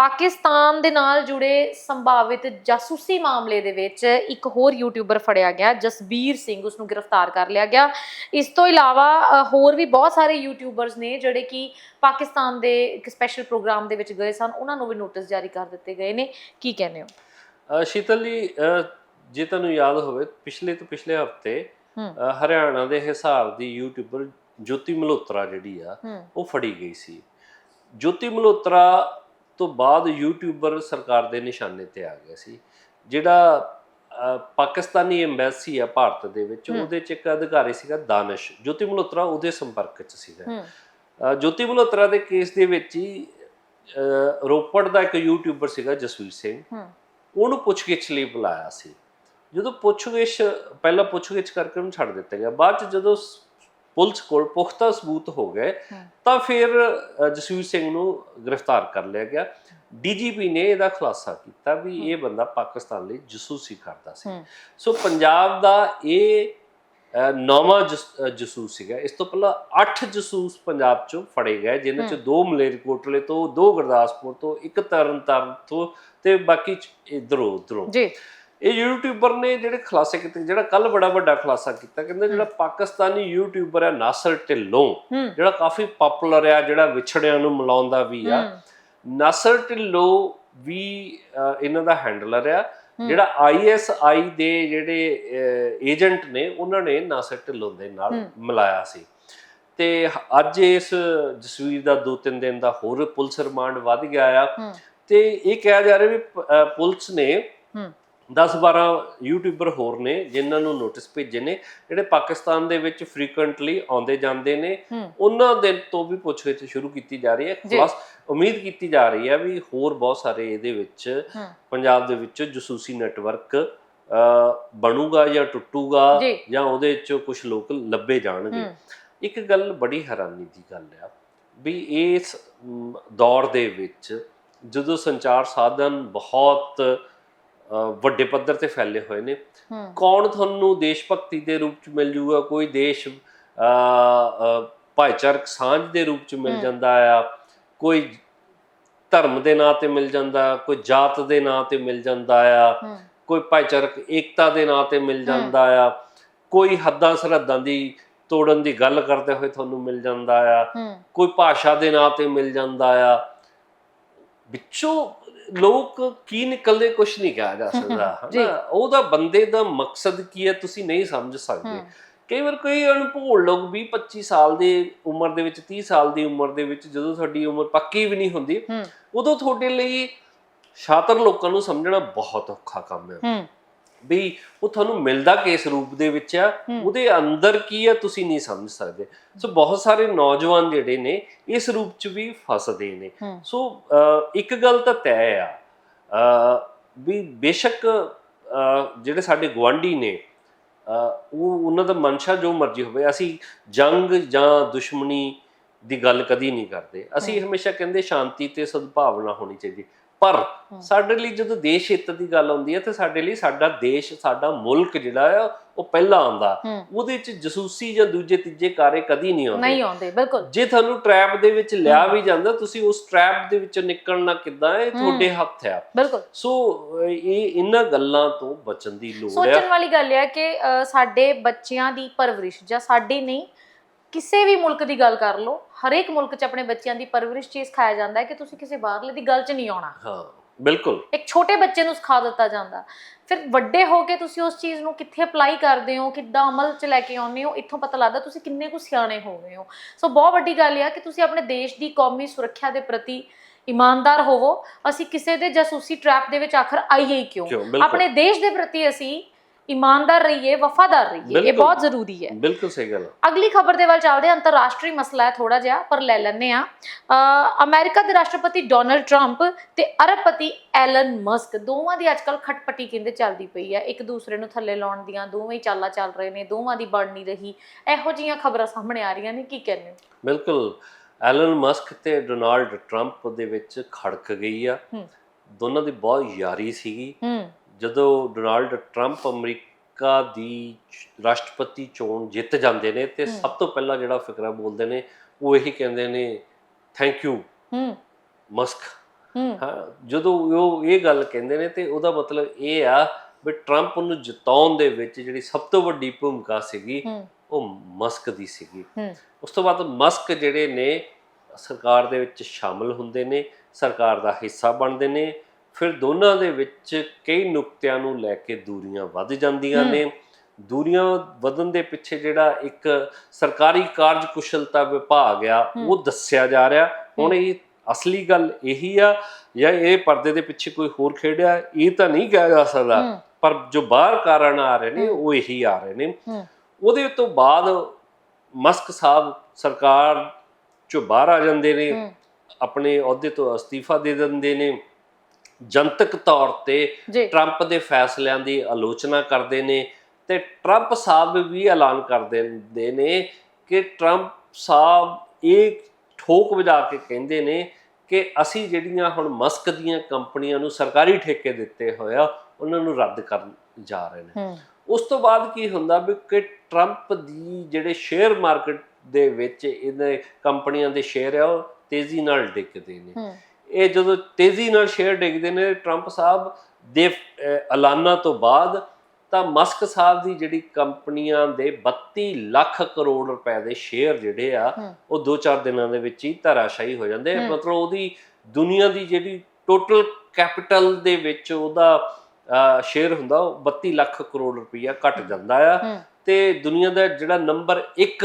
ਪਾਕਿਸਤਾਨ ਦੇ ਨਾਲ ਜੁੜੇ ਸੰਭਾਵਿਤ ਜਾਸੂਸੀ ਮਾਮਲੇ ਦੇ ਵਿੱਚ ਇੱਕ ਹੋਰ ਯੂਟਿਊਬਰ ਫੜਿਆ ਗਿਆ ਜਸਬੀਰ ਸਿੰਘ ਉਸ ਨੂੰ ਗ੍ਰਿਫਤਾਰ ਕਰ ਲਿਆ ਗਿਆ। ਇਸ ਤੋਂ ਇਲਾਵਾ ਹੋਰ ਵੀ ਬਹੁਤ ਸਾਰੇ ਯੂਟਿਊਬਰਸ ਨੇ ਜਿਹੜੇ ਕਿ ਪਾਕਿਸਤਾਨ ਦੇ ਇੱਕ ਸਪੈਸ਼ਲ ਪ੍ਰੋਗਰਾਮ ਦੇ ਵਿੱਚ ਗਏ ਸਨ ਉਹਨਾਂ ਨੂੰ ਵੀ ਨੋਟਿਸ ਜਾਰੀ ਕਰ ਦਿੱਤੇ ਗਏ ਨੇ। ਕੀ ਕਹਿੰਦੇ ਹੋ? ਸ਼ੀਤਲ ਜੀ ਜੇ ਤੁਹਾਨੂੰ ਯਾਦ ਹੋਵੇ ਪਿਛਲੇ ਤੋਂ ਪਿਛਲੇ ਹਫ਼ਤੇ ਹਰਿਆਣਾ ਦੇ ਹਿਸਾਰ ਦੀ ਯੂਟਿਊਬਰ ਜੋਤੀ ਮਲਹੋਤਰਾ ਜਿਹੜੀ ਆ ਉਹ ਫੜੀ ਗਈ ਸੀ। ਜੋਤੀ ਮਲਹੋਤਰਾ ਤੋਂ ਬਾਅਦ ਯੂਟਿਊਬਰ ਸਰਕਾਰ ਦੇ ਨਿਸ਼ਾਨੇ ਤੇ ਆ ਗਿਆ ਸੀ। ਜਿਹੜਾ ਪਾਕਿਸਤਾਨੀ ਐਮਬੈਸੀ ਆ ਭਾਰਤ ਦੇ ਵਿੱਚ। ਉਹਦੇ ਚ ਇੱਕ ਅਧਿਕਾਰੀ ਸੀਗਾ ਦਾਨਿਸ਼। ਜੋਤੀ ਮਲਹੋਤਰਾ ਉਹਦੇ ਸੰਪਰਕ ਚ ਸੀਗਾ। ਜੋਤੀ ਮਲਹੋਤਰਾ ਦੇ ਕੇਸ ਦੇ ਵਿੱਚ ਹੀ ਰੋਪੜ ਦਾ ਇੱਕ ਯੂਟਿਊਬਰ ਸੀਗਾ ਜਸਵੀਰ ਸਿੰਘ। ਉਹਨੂੰ ਪੁੱਛਗਿੱਛ ਲਈ ਬੁਲਾਇਆ ਸੀ। ਜਦੋਂ ਪੁੱਛਗਿੱਛ ਪਹਿਲਾਂ ਪੁੱਛਗਿੱਛ ਕਰਕੇ ਉਹਨੂੰ ਛੱਡ ਦਿੱਤਾ ਗਿਆ। ਬਾਅਦ ਚ ਜਦੋਂ ਪੁਲਿਸ ਕੋਲ ਪੁਖਤਾ ਸਬੂਤ ਹੋ ਗਏ। ਤਾਂ ਫਿਰ ਜਸਵੀਰ ਸਿੰਘ ਨੂੰ ਗ੍ਰਿਫਤਾਰ ਕਰ ਲਿਆ ਗਿਆ। ਡੀਜੀਪੀ ਨੇ ਇਹਦਾ ਖੁਲਾਸਾ ਕੀਤਾ ਵੀ ਇਹ ਬੰਦਾ ਪਾਕਿਸਤਾਨ ਲਈ ਜਸੂਸੀ ਕਰਦਾ ਸੀ। ਸੋ ਪੰਜਾਬ ਦਾ ਇਹ ਨੌਵਾਂ ਜਸੂਸ ਸੀਗਾ। ਇਸ ਤੋਂ ਪਹਿਲਾਂ 8 ਜਸੂਸ ਪੰਜਾਬ ਚੋਂ ਫੜੇ ਗਏ ਜਿਨ੍ਹਾਂ ਚ। ਦੋ ਮਲੇਰਕੋਟਲੇ ਤੋਂ ਦੋ ਗੁਰਦਾਸਪੁਰ ਤੋਂ ਇੱਕ ਤਰਨਤਾਰਨ ਤੋਂ ਤੇ ਬਾਕੀ ਇਧਰੋਂ ਉਧਰੋਂ ਜੀ। ਇਹ ਯੂਟਿਊਬਰ ਨੇ ਜਿਹੜੇ ਖੁਲਾਸੇ ਕੀਤੇ ਜਿਹੜਾ ਕੱਲ ਬੜਾ ਵੱਡਾ ਖੁਲਾਸਾ ਕੀਤਾ ਕਹਿੰਦੇ ਜਿਹੜਾ ਪਾਕਿਸਤਾਨੀ ਯੂਟਿਊਬਰ ਹੈ ਨਾਸਰ ਢਿੱਲੋਂ ਜਿਹੜਾ ਕਾਫੀ ਪਪੂਲਰ ਆ ਜਿਹੜਾ ਵਿਛੜਿਆਂ ਨੂੰ ਮਿਲਾਉਂਦਾ ਵੀ ਆ। ਨਾਸਰ ਢਿੱਲੋਂ ਵੀ ਇਹਨਾਂ ਦਾ ਹੈਂਡਲਰ ਆ। ਜਿਹੜਾ ਆਈਐਸਆਈ ਦੇ ਜਿਹੜੇ ਏਜੰਟ ਨੇ ਉਹਨਾਂ ਨੇ ਨਾਸਰ ਢਿੱਲੋਂ ਦੇ ਨਾਲ। ਮਿਲਾਇਆ ਸੀ। ਤੇ ਅੱਜ ਇਸ ਜਸਵੀਰ ਦਾ 2-3 ਦਿਨ ਦਾ ਹੋਰ ਪੁਲਿਸ ਰਿਮਾਂਡ ਵੱਧ ਗਿਆ ਆ। ਤੇ ਇਹ ਕਿਹਾ ਜਾ ਰਿਹਾ ਵੀ ਪੁਲਿਸ ਨੇ 10-12 ਯੂਟਿਊਬਰ ਹੋਰ ਨੇ ਜਿਨ੍ਹਾਂ ਨੂੰ ਨੋਟਿਸ ਭੇਜੇ ਨੇ ਜਿਹੜੇ ਪਾਕਿਸਤਾਨ ਦੇ ਵਿੱਚ ਫ੍ਰੀਕੁਐਂਟਲੀ ਆਉਂਦੇ ਜਾਂਦੇ ਨੇ। ਉਹਨਾਂ ਦੇ ਤੋਂ ਵੀ ਪੁੱਛਗਿੱਛ ਸ਼ੁਰੂ ਕੀਤੀ ਜਾ ਰਹੀ ਹੈ। ਖਾਸ ਉਮੀਦ ਕੀਤੀ ਜਾ ਰਹੀ ਹੈ ਵੀ ਹੋਰ ਬਹੁਤ ਸਾਰੇ ਇਹਦੇ ਵਿੱਚ ਪੰਜਾਬ ਦੇ ਵਿੱਚ ਜਸੂਸੀ ਨੈਟਵਰਕ ਬਣੂਗਾ ਜਾਂ ਟੁੱਟੂਗਾ ਜੀ। ਉਹਦੇ ਚ ਕੁਝ ਲੋਕ ਲੱਭੇ ਜਾਣਗੇ। ਇੱਕ ਗੱਲ ਬੜੀ ਹੈਰਾਨੀ ਦੀ ਗੱਲ ਆ ਵੀ ਇਸ ਦੌਰ ਦੇ ਵਿੱਚ ਜਦੋਂ ਸੰਚਾਰ ਸਾਧਨ ਬਹੁਤ ਵੱਡੇ ਪੱਧਰ ਤੇ ਫੈਲੇ ਹੋਏ ਨੇ। ਕੌਣ ਤੁਹਾਨੂੰ ਦੇਸ਼ ਭਗਤੀ ਦੇ ਰੂਪ ਚ ਮਿਲ ਜੂਗਾ? ਕੋਈ ਦੇਸ਼ ਭਾਈਚਾਰਕ ਸਾਂਝ ਦੇ ਰੂਪ ਚ ਮਿਲ। ਜਾਂਦਾ ਆ। ਕੋਈ ਧਰਮ ਦੇ ਨਾਂ ਤੇ ਮਿਲ ਜਾਂਦਾ ਕੋਈ ਜਾਤ ਦੇ ਨਾਂ ਤੇ ਮਿਲ ਜਾਂਦਾ ਆ। ਕੋਈ ਭਾਈਚਾਰਕ ਏਕਤਾ ਦੇ ਨਾਂ ਤੇ ਮਿਲ ਜਾਂਦਾ ਆ। ਕੋਈ ਹੱਦਾਂ ਸਰਹੱਦਾਂ ਦੀ ਤੋੜਨ ਦੀ ਗੱਲ ਕਰਦੇ ਹੋਏ ਤੁਹਾਨੂੰ ਮਿਲ ਜਾਂਦਾ ਆ। ਕੋਈ ਭਾਸ਼ਾ ਦੇ ਨਾਂ ਤੇ ਮਿਲ ਜਾਂਦਾ ਆ। ਵਿੱਚੋਂ ਲੋਕ ਕੀ ਨਿਕਲਦੇ ਕੁਝ ਨਹੀਂ ਕਿਹਾ ਜਾ ਸਕਦਾ। ਹਨਾ? ਉਹਦਾ ਬੰਦੇ ਦਾ ਮਕਸਦ ਕੀ ਹੈ ਤੁਸੀਂ ਨਹੀਂ ਸਮਝ ਸਕਦੇ। ਕਈ ਵਾਰ ਕੋਈ ਅਣਭੋਲ ਲੋਕ 20 25 ਸਾਲ ਦੀ ਉਮਰ ਦੇ ਵਿੱਚ 30 ਸਾਲ ਦੀ ਉਮਰ ਦੇ ਵਿੱਚ ਜਦੋਂ ਤੁਹਾਡੀ ਉਮਰ ਪੱਕੀ ਵੀ ਨਹੀਂ ਹੁੰਦੀ ਉਦੋਂ ਤੁਹਾਡੇ ਲਈ ਸ਼ਾਤਰ ਲੋਕਾਂ ਨੂੰ ਸਮਝਣਾ ਬਹੁਤ ਔਖਾ ਕੰਮ ਹੂੰ। ਵੀ ਉਹ ਤੁਹਾਨੂੰ ਮਿਲਦਾ ਕਿਸ ਰੂਪ ਦੇ ਵਿੱਚ ਆ। ਉਹਦੇ ਅੰਦਰ ਕੀ ਆ ਤੁਸੀਂ ਨਹੀਂ ਸਮਝ ਸਕਦੇ। ਸੋ ਬਹੁਤ ਸਾਰੇ ਨੌਜਵਾਨ ਜਿਹੜੇ ਨੇ ਇਸ ਰੂਪ 'ਚ ਵੀ ਫਸਦੇ ਨੇ। ਸੋ ਇੱਕ ਗੱਲ ਤਾਂ ਤੈਅ ਆ ਵੀ ਬੇਸ਼ੱਕ ਜਿਹੜੇ ਸਾਡੇ ਗਵਾਂਢੀ ਨੇ ਉਹ ਉਹਨਾਂ ਦਾ ਮਨਸ਼ਾ ਜੋ ਮਰਜ਼ੀ ਹੋਵੇ ਅਸੀਂ ਜੰਗ ਜਾਂ ਦੁਸ਼ਮਣੀ ਦੀ ਗੱਲ ਕਦੀ ਨਹੀਂ ਕਰਦੇ। ਅਸੀਂ ਹਮੇਸ਼ਾ ਕਹਿੰਦੇ ਸ਼ਾਂਤੀ ਤੇ ਸਦਭਾਵਨਾ ਹੋਣੀ ਚਾਹੀਦੀ। ਪਰ। ਸਾਡੇ ਲਈ ਜਦੋਂ ਦੇਸ਼ ਹਿੱਤ ਦੀ ਗੱਲ ਆਉਂਦੀ ਹੈ ਤੇ ਸਾਡੇ ਲਈ ਸਾਡਾ ਦੇਸ਼ ਸਾਡਾ ਮੁਲਕ ਜਿਹੜਾ ਆ ਉਹ ਪਹਿਲਾਂ ਆਉਂਦਾ। ਹੂੰ। ਉਹਦੇ ਚ ਜਸੂਸੀ ਜਾਂ ਦੂਜੇ ਤੀਜੇ ਕਾਰੇ ਕਦੀ ਨਹੀਂ ਆਉਂਦੇ। ਨਹੀਂ ਆਉਂਦੇ ਬਿਲਕੁਲ। ਜੇ ਤੁਹਾਨੂੰ ਟ੍ਰੈਪ ਦੇ ਵਿੱਚ ਲਿਆ ਵੀ ਜਾਂਦਾ ਤੁਸੀਂ ਉਸ ਟ੍ਰੈਪ ਦੇ ਵਿੱਚੋਂ ਨਿਕਲਣਾ ਕਿੱਦਾਂ ਹਮ। ਤੁਹਾਡੇ ਹੱਥ ਆ ਬਿਲਕੁਲ। ਸੋ ਇਹ ਇਹਨਾਂ ਗੱਲਾਂ ਤੋਂ ਬਚਣ ਦੀ ਲੋੜ ਸੋਚਣ ਆ ਵਾਲੀ ਗੱਲ ਹੈ ਕਿ ਸਾਡੇ ਬੱਚਿਆਂ ਦੀ ਪਰਵਰਿਸ਼ ਜਾਂ ਸਾਡੇ ਨਹੀਂ ਕਿਸੇ ਵੀ ਮੁਲਕ ਦੀ ਗੱਲ ਕਰ ਲਓ ਹਰੇਕ ਮੁਲਕ 'ਚ ਆਪਣੇ ਬੱਚਿਆਂ ਦੀ ਪਰਵਰਿਸ਼ ਚੀਜ਼ ਸਿਖਾਇਆ ਜਾਂਦਾ ਹੈ ਕਿ ਤੁਸੀਂ ਕਿਸੇ ਬਾਹਰਲੇ ਦੀ ਗੱਲ 'ਚ ਨਹੀਂ ਆਉਣਾ। ਹਾਂ ਬਿਲਕੁਲ। ਇੱਕ ਛੋਟੇ ਬੱਚੇ ਨੂੰ ਸਿਖਾ ਦਿੱਤਾ ਜਾਂਦਾ। ਫਿਰ ਵੱਡੇ ਹੋ ਕੇ ਤੁਸੀਂ ਉਸ ਚੀਜ਼ ਨੂੰ ਕਿੱਥੇ ਅਪਲਾਈ ਕਰਦੇ ਹੋ ਕਿੱਦਾਂ ਅਮਲ 'ਚ ਲੈ ਕੇ ਆਉਂਦੇ ਹੋ ਇੱਥੋਂ ਪਤਾ ਲੱਗਦਾ ਤੁਸੀਂ ਕਿੰਨੇ ਕੁ ਸਿਆਣੇ ਹੋ ਗਏ ਹੋ। ਸੋ ਬਹੁਤ ਵੱਡੀ ਗੱਲ ਆ ਕਿ ਤੁਸੀਂ ਆਪਣੇ ਦੇਸ਼ ਦੀ ਕੌਮੀ ਸੁਰੱਖਿਆ ਦੇ ਪ੍ਰਤੀ ਇਮਾਨਦਾਰ ਹੋਵੋ। ਅਸੀਂ ਕਿਸੇ ਦੇ ਜਾਸੂਸੀ ਟਰੈਪ ਦੇ ਵਿੱਚ ਆਖਰ ਆਈਏ ਹੀ ਕਿਉਂ? ਆਪਣੇ ਦੇਸ਼ ਦੇ ਪ੍ਰਤੀ ਅਸੀਂ ਇਮਾਨਦਾਰ ਰਹੀਏ ਵਫਾਦਾਰ ਰਹੀਏ ਇਹ। ਬਹੁਤ ਜ਼ਰੂਰੀ ਹੈ। ਬਿਲਕੁਲ ਸਹੀ ਗੱਲ। ਅਗਲੀ ਖਬਰ ਦੇ ਵੱਲ ਚੱਲਦੇ ਹਾਂ ਅੰਤਰਰਾਸ਼ਟਰੀ ਮਸਲਾ ਹੈ ਥੋੜਾ ਜਿਹਾ ਪਰ ਲੈ ਲੈਂਦੇ ਆ ਅਮਰੀਕਾ ਦੇ ਰਾਸ਼ਟਰਪਤੀ ਡੋਨਲਡ ਟਰੰਪ ਤੇ ਅਰਬਪਤੀ ਐਲਨ ਮਸਕ ਦੋਵਾਂ ਦੀ ਅੱਜਕੱਲ ਖਟਪਟੀ ਕਹਿੰਦੇ ਚੱਲਦੀ ਪਈ ਹੈ। ਇੱਕ ਦੂਸਰੇ ਨੂੰ ਥੱਲੇ ਲਾਉਣ ਦੀਆਂ ਦੋਵੇਂ ਹੀ ਚਾਲਾਂ ਚੱਲ ਰਹੇ ਨੇ ਦੋਵਾਂ ਦੀ ਬਣ ਨਹੀਂ ਰਹੀ। ਇਹੋ ਜੀਆਂ ਖਬਰਾਂ ਸਾਹਮਣੇ ਆ ਰਹੀਆਂ ਨੇ ਕੀ ਕਹਿੰਦੇ ਬਿਲਕੁਲ। ਐਲਨ ਮਸਕ ਤੇ ਡੋਨਾਲਡ ਟਰੰਪ ਦੇ ਵਿੱਚ ਖੜਕ ਗਈ ਆ। ਦੋਨਾਂ ਦੀ ਬਹੁਤ ਯਾਰੀ ਸੀਗੀ। ਜਦੋਂ ਡੋਨਾਲਡ ਟਰੰਪ ਅਮਰੀਕਾ ਦੀ ਰਾਸ਼ਟਰਪਤੀ ਚੋਣ ਜਿੱਤ ਜਾਂਦੇ ਨੇ ਤੇ। ਸਭ ਤੋਂ ਪਹਿਲਾਂ ਜਿਹੜਾ ਫਿਕਰਾ ਬੋਲਦੇ ਨੇ ਉਹ ਇਹੀ ਕਹਿੰਦੇ ਨੇ ਥੈਂਕ ਯੂ ਹੂੰ। ਮਸਕ ਹੂੰ। ਜਦੋਂ ਉਹ ਇਹ ਗੱਲ ਕਹਿੰਦੇ ਨੇ ਤੇ ਉਹਦਾ ਮਤਲਬ ਇਹ ਆ ਵੀ ਟਰੰਪ ਨੂੰ ਜਿਤਾਉਣ ਦੇ ਵਿੱਚ ਜਿਹੜੀ ਸਭ ਤੋਂ ਵੱਡੀ ਭੂਮਿਕਾ ਸੀਗੀ ਉਹ ਮਸਕ ਦੀ ਸੀਗੀ। ਉਸ ਤੋਂ ਬਾਅਦ ਮਸਕ ਜਿਹੜੇ ਨੇ ਸਰਕਾਰ ਦੇ ਵਿੱਚ ਸ਼ਾਮਲ ਹੁੰਦੇ ਨੇ ਸਰਕਾਰ ਦਾ ਹਿੱਸਾ ਬਣਦੇ ਨੇ ਫਿਰ ਦੋਨਾਂ ਦੇ ਵਿੱਚ ਕਈ ਨੁਕਤਿਆਂ ਨੂੰ ਲੈ ਕੇ ਦੂਰੀਆਂ ਵੱਧ ਜਾਂਦੀਆਂ। ਨੇ। ਦੂਰੀਆਂ ਵਧਣ ਦੇ ਪਿੱਛੇ ਜਿਹੜਾ ਇੱਕ ਸਰਕਾਰੀ ਕਾਰਜਕੁਸ਼ਲਤਾ ਵਿਭਾਗ ਆ। ਉਹ ਦੱਸਿਆ ਜਾ ਰਿਹਾ। ਹੁਣ ਇਹ ਅਸਲੀ ਗੱਲ ਇਹੀ ਆ ਜਾਂ ਇਹ ਪਰਦੇ ਦੇ ਪਿੱਛੇ ਕੋਈ ਹੋਰ ਖੇਡਿਆ ਇਹ ਤਾਂ ਨਹੀਂ ਕਿਹਾ ਜਾ ਸਕਦਾ। ਪਰ ਜੋ ਬਾਹਰ ਕਾਰਨ ਆ ਰਹੇ ਨੇ। ਉਹ ਇਹੀ ਆ ਰਹੇ ਨੇ। ਉਹਦੇ ਤੋਂ ਬਾਅਦ ਮਸਕ ਸਾਹਿਬ ਸਰਕਾਰ ਚੋਂ ਬਾਹਰ ਆ ਜਾਂਦੇ ਨੇ। ਆਪਣੇ ਅਹੁਦੇ ਤੋਂ ਅਸਤੀਫਾ ਦੇ ਦਿੰਦੇ ਨੇ। ਜਨਤਕ ਤੌਰ ਤੇ ਟਰੰਪ ਦੇ ਫੈਸਲਿਆਂ ਦੀ ਆਲੋਚਨਾ ਕਰਦੇ ਨੇ ਤੇ ਟਰੰਪ ਸਾਹਿਬ ਵੀ ਐਲਾਨ ਕਰ ਦਿੰਦੇ ਨੇ ਕਿ ਟਰੰਪ ਸਾਹਿਬ ਇਹ ਠੋਕ ਵਜਾ ਕੇ ਕਹਿੰਦੇ ਨੇ ਕਿ ਅਸੀਂ ਜਿਹੜੀਆਂ ਹੁਣ ਮਸਕ ਦੀਆਂ ਕੰਪਨੀਆਂ ਨੂੰ ਸਰਕਾਰੀ ਠੇਕੇ ਦਿੱਤੇ ਹੋਇਆ ਉਹਨਾਂ ਨੂੰ ਰੱਦ ਕਰਨ ਜਾ ਰਹੇ ਨੇ। ਉਸ ਤੋਂ ਬਾਅਦ ਕੀ ਹੁੰਦਾ ਵੀ ਕਿ ਟਰੰਪ ਦੀ ਜਿਹੜੇ ਸ਼ੇਅਰ ਮਾਰਕੀਟ ਦੇ ਵਿੱਚ ਇਹਦੇ ਕੰਪਨੀਆਂ ਦੇ ਸ਼ੇਅਰ ਆ ਉਹ ਤੇਜ਼ੀ ਨਾਲ ਡਿੱਗਦੇ ਨੇ। ਇਹ ਜਦੋਂ ਤੇਜ਼ੀ ਨਾਲ ਸ਼ੇਅਰ ਡਿੱਗਦੇ ਨੇ ਟਰੰਪ ਸਾਹਿਬ ਦੇ ਐਲਾਨਾਂ ਤੋਂ ਬਾਅਦ ਤਾਂ ਮਸਕ ਸਾਹਿਬ ਦੀ ਜਿਹੜੀ ਕੰਪਨੀਆਂ ਦੇ 32 ਲੱਖ ਕਰੋੜ ਰੁਪਏ ਦੇ ਸ਼ੇਅਰ ਜਿਹੜੇ ਆ। ਉਹ 2-4 ਦਿਨਾਂ ਦੇ ਵਿੱਚ ਹੀ ਧਰਾਸ਼ਾਹੀ ਹੋ ਜਾਂਦੇ। ਮਤਲਬ ਉਹਦੀ ਦੁਨੀਆ ਦੀ ਜਿਹੜੀ ਟੋਟਲ ਕੈਪੀਟਲ ਦੇ ਵਿੱਚ ਉਹਦਾ ਸ਼ੇਅਰ ਹੁੰਦਾ ਉਹ 32 ਲੱਖ ਕਰੋੜ ਰੁਪਈਆ ਘਟ ਜਾਂਦਾ ਆ ਤੇ ਦੁਨੀਆ ਦਾ ਜਿਹੜਾ ਨੰਬਰ 1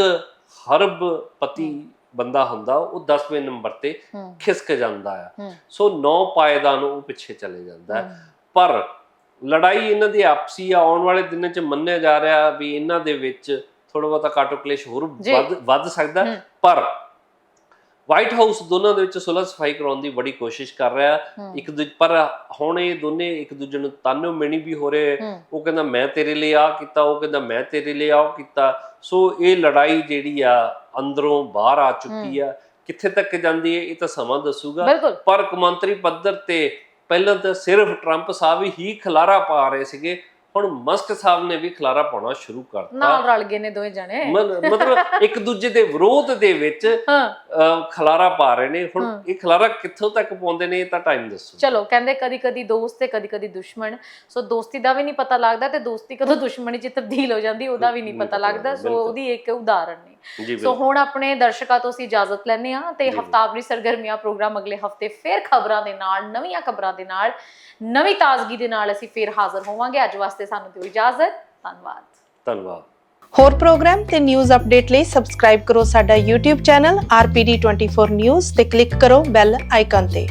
ਹਰਬ ਪਤੀ ਬੰਦਾ ਹੁੰਦਾ ਉਹ 10ਵੇਂ ਨੰਬਰ ਤੇ ਖਿਸਕ ਜਾਂਦਾ ਆ ਸੋ ਨੌ ਪਾਇਦਾਨ ਉਹ ਪਿੱਛੇ ਚਲੇ ਜਾਂਦਾ। ਪਰ ਲੜਾਈ ਇਹਨਾਂ ਦੀ ਆਪਸੀ ਆ ਆਉਣ ਵਾਲੇ ਦਿਨਾਂ 'ਚ ਮੰਨਿਆ ਜਾ ਰਿਹਾ ਵੀ ਇਹਨਾਂ ਦੇ ਵਿੱਚ ਥੋੜਾ ਬਹੁਤਾ ਕਾਟੋ ਕਲੇਸ਼ ਹੋਰ। ਵੱਧ ਵੱਧ ਸਕਦਾ। ਪਰ ਵਾਈਟ ਹਾਊਸ ਦੋਨਾਂ ਦੇ ਵਿੱਚ ਸੁਲਹ ਸਫ਼ਾਈ ਕਰਾਉਣ ਦੀ ਬੜੀ ਕੋਸ਼ਿਸ਼ ਕਰ ਰਿਹਾ। ਇੱਕ ਦੂਜੇ ਪਰ ਹੁਣ ਇਹ ਦੋਨੇ ਇੱਕ ਦੂਜੇ ਨੂੰ ਤਾਨੋ ਮਿਣੀ ਵੀ ਹੋ ਰਹੇ। ਉਹ ਕਹਿੰਦਾ ਮੈਂ ਤੇਰੇ ਲਈ ਆ ਕੀਤਾ ਉਹ ਕਹਿੰਦਾ ਮੈਂ ਤੇਰੇ ਲਈ ਆ ਕੀਤਾ। ਸੋ ਇਹ ਲੜਾਈ ਜਿਹੜੀ ਆ ਅੰਦਰੋਂ ਬਾਹਰ ਆ ਚੁੱਕੀ ਆ। ਕਿੱਥੇ ਤੱਕ ਜਾਂਦੀ ਹੈ ਇਹ ਤਾਂ ਸਮਾਂ ਦੱਸੂਗਾ। ਪਰ ਕੌਮਾਂਤਰੀ ਪੱਧਰ ਤੇ ਪਹਿਲਾਂ ਤਾਂ ਸਿਰਫ ਟਰੰਪ ਸਾਹਿਬ ਹੀ ਖਲਾਰਾ ਪਾ ਰਹੇ ਸੀਗੇ। ਹੁਣ ਮਸਕ ਸਾਹਿਬ ਨੇ ਵੀ ਖਲਾਰਾ ਪਾਉਣਾ ਸ਼ੁਰੂ ਕਰਤਾ। ਨਾਲ ਰਲ ਗਏ ਨੇ ਦੋਵੇਂ ਜਣੇ। ਮਤਲਬ ਇੱਕ ਦੂਜੇ ਦੇ ਵਿਰੋਧ ਦੇ ਵਿੱਚ ਖਲਾਰਾ ਪਾ ਰਹੇ ਨੇ। ਹੁਣ। ਇਹ ਖਲਾਰਾ ਕਿੱਥੋਂ ਤੱਕ ਪਾਉਂਦੇ ਨੇ ਇਹ ਤਾਂ ਟਾਈਮ ਦੱਸੂ। ਚਲੋ ਕਹਿੰਦੇ ਕਦੀ ਕਦੀ ਦੋਸਤ ਤੇ ਕਦੀ ਕਦੀ ਦੁਸ਼ਮਣ। ਸੋ ਦੋਸਤੀ ਦਾ ਵੀ ਨਹੀਂ ਪਤਾ ਲੱਗਦਾ ਤੇ ਦੋਸਤੀ ਕਦੋਂ ਦੁਸ਼ਮਣੀ ਚ ਤਬਦੀਲ ਹੋ ਜਾਂਦੀ ਉਹਦਾ ਵੀ ਨਹੀਂ ਪਤਾ ਲੱਗਦਾ। ਸੋ। ਉਹਦੀ ਇੱਕ ਉਦਾਹਰਣ ਨੇ। ਸੋ ਹੁਣ ਆਪਣੇ ਦਰਸ਼ਕਾਂ ਤੋਂ ਅਸੀਂ ਇਜਾਜ਼ਤ ਲੈਂਦੇ ਹਾਂ ਤੇ। ਹਫਤਾਵਰੀ ਸਰਗਰਮੀਆਂ ਪ੍ਰੋਗਰਾਮ ਅਗਲੇ ਹਫ਼ਤੇ ਫੇਰ ਖਬਰਾਂ ਦੇ ਨਾਲ ਨਵੀਆਂ ਖਬਰਾਂ ਦੇ ਨਾਲ ਨਵੀਂ ਤਾਜ਼ਗੀ ਦੇ ਨਾਲ ਅਸੀਂ ਫੇਰ ਹਾਜ਼ਰ ਹੋਵਾਂਗੇ। ਅੱਜ ਵਾਸਤੇ ਸਾਨੂੰ ਦਿਓ ਇਜਾਜ਼ਤ। ਧੰਨਵਾਦ। ਧੰਨਵਾਦ। ਹੋਰ ਪ੍ਰੋਗਰਾਮ ਤੇ ਨਿਊਜ਼ ਅਪਡੇਟ ਲਈ ਸਬਸਕ੍ਰਾਈਬ ਕਰੋ ਸਾਡਾ YouTube ਚੈਨਲ RPD24 News ਤੇ ਕਲਿੱਕ ਕਰੋ ਬੈਲ ਆਈਕਨ ਤੇ।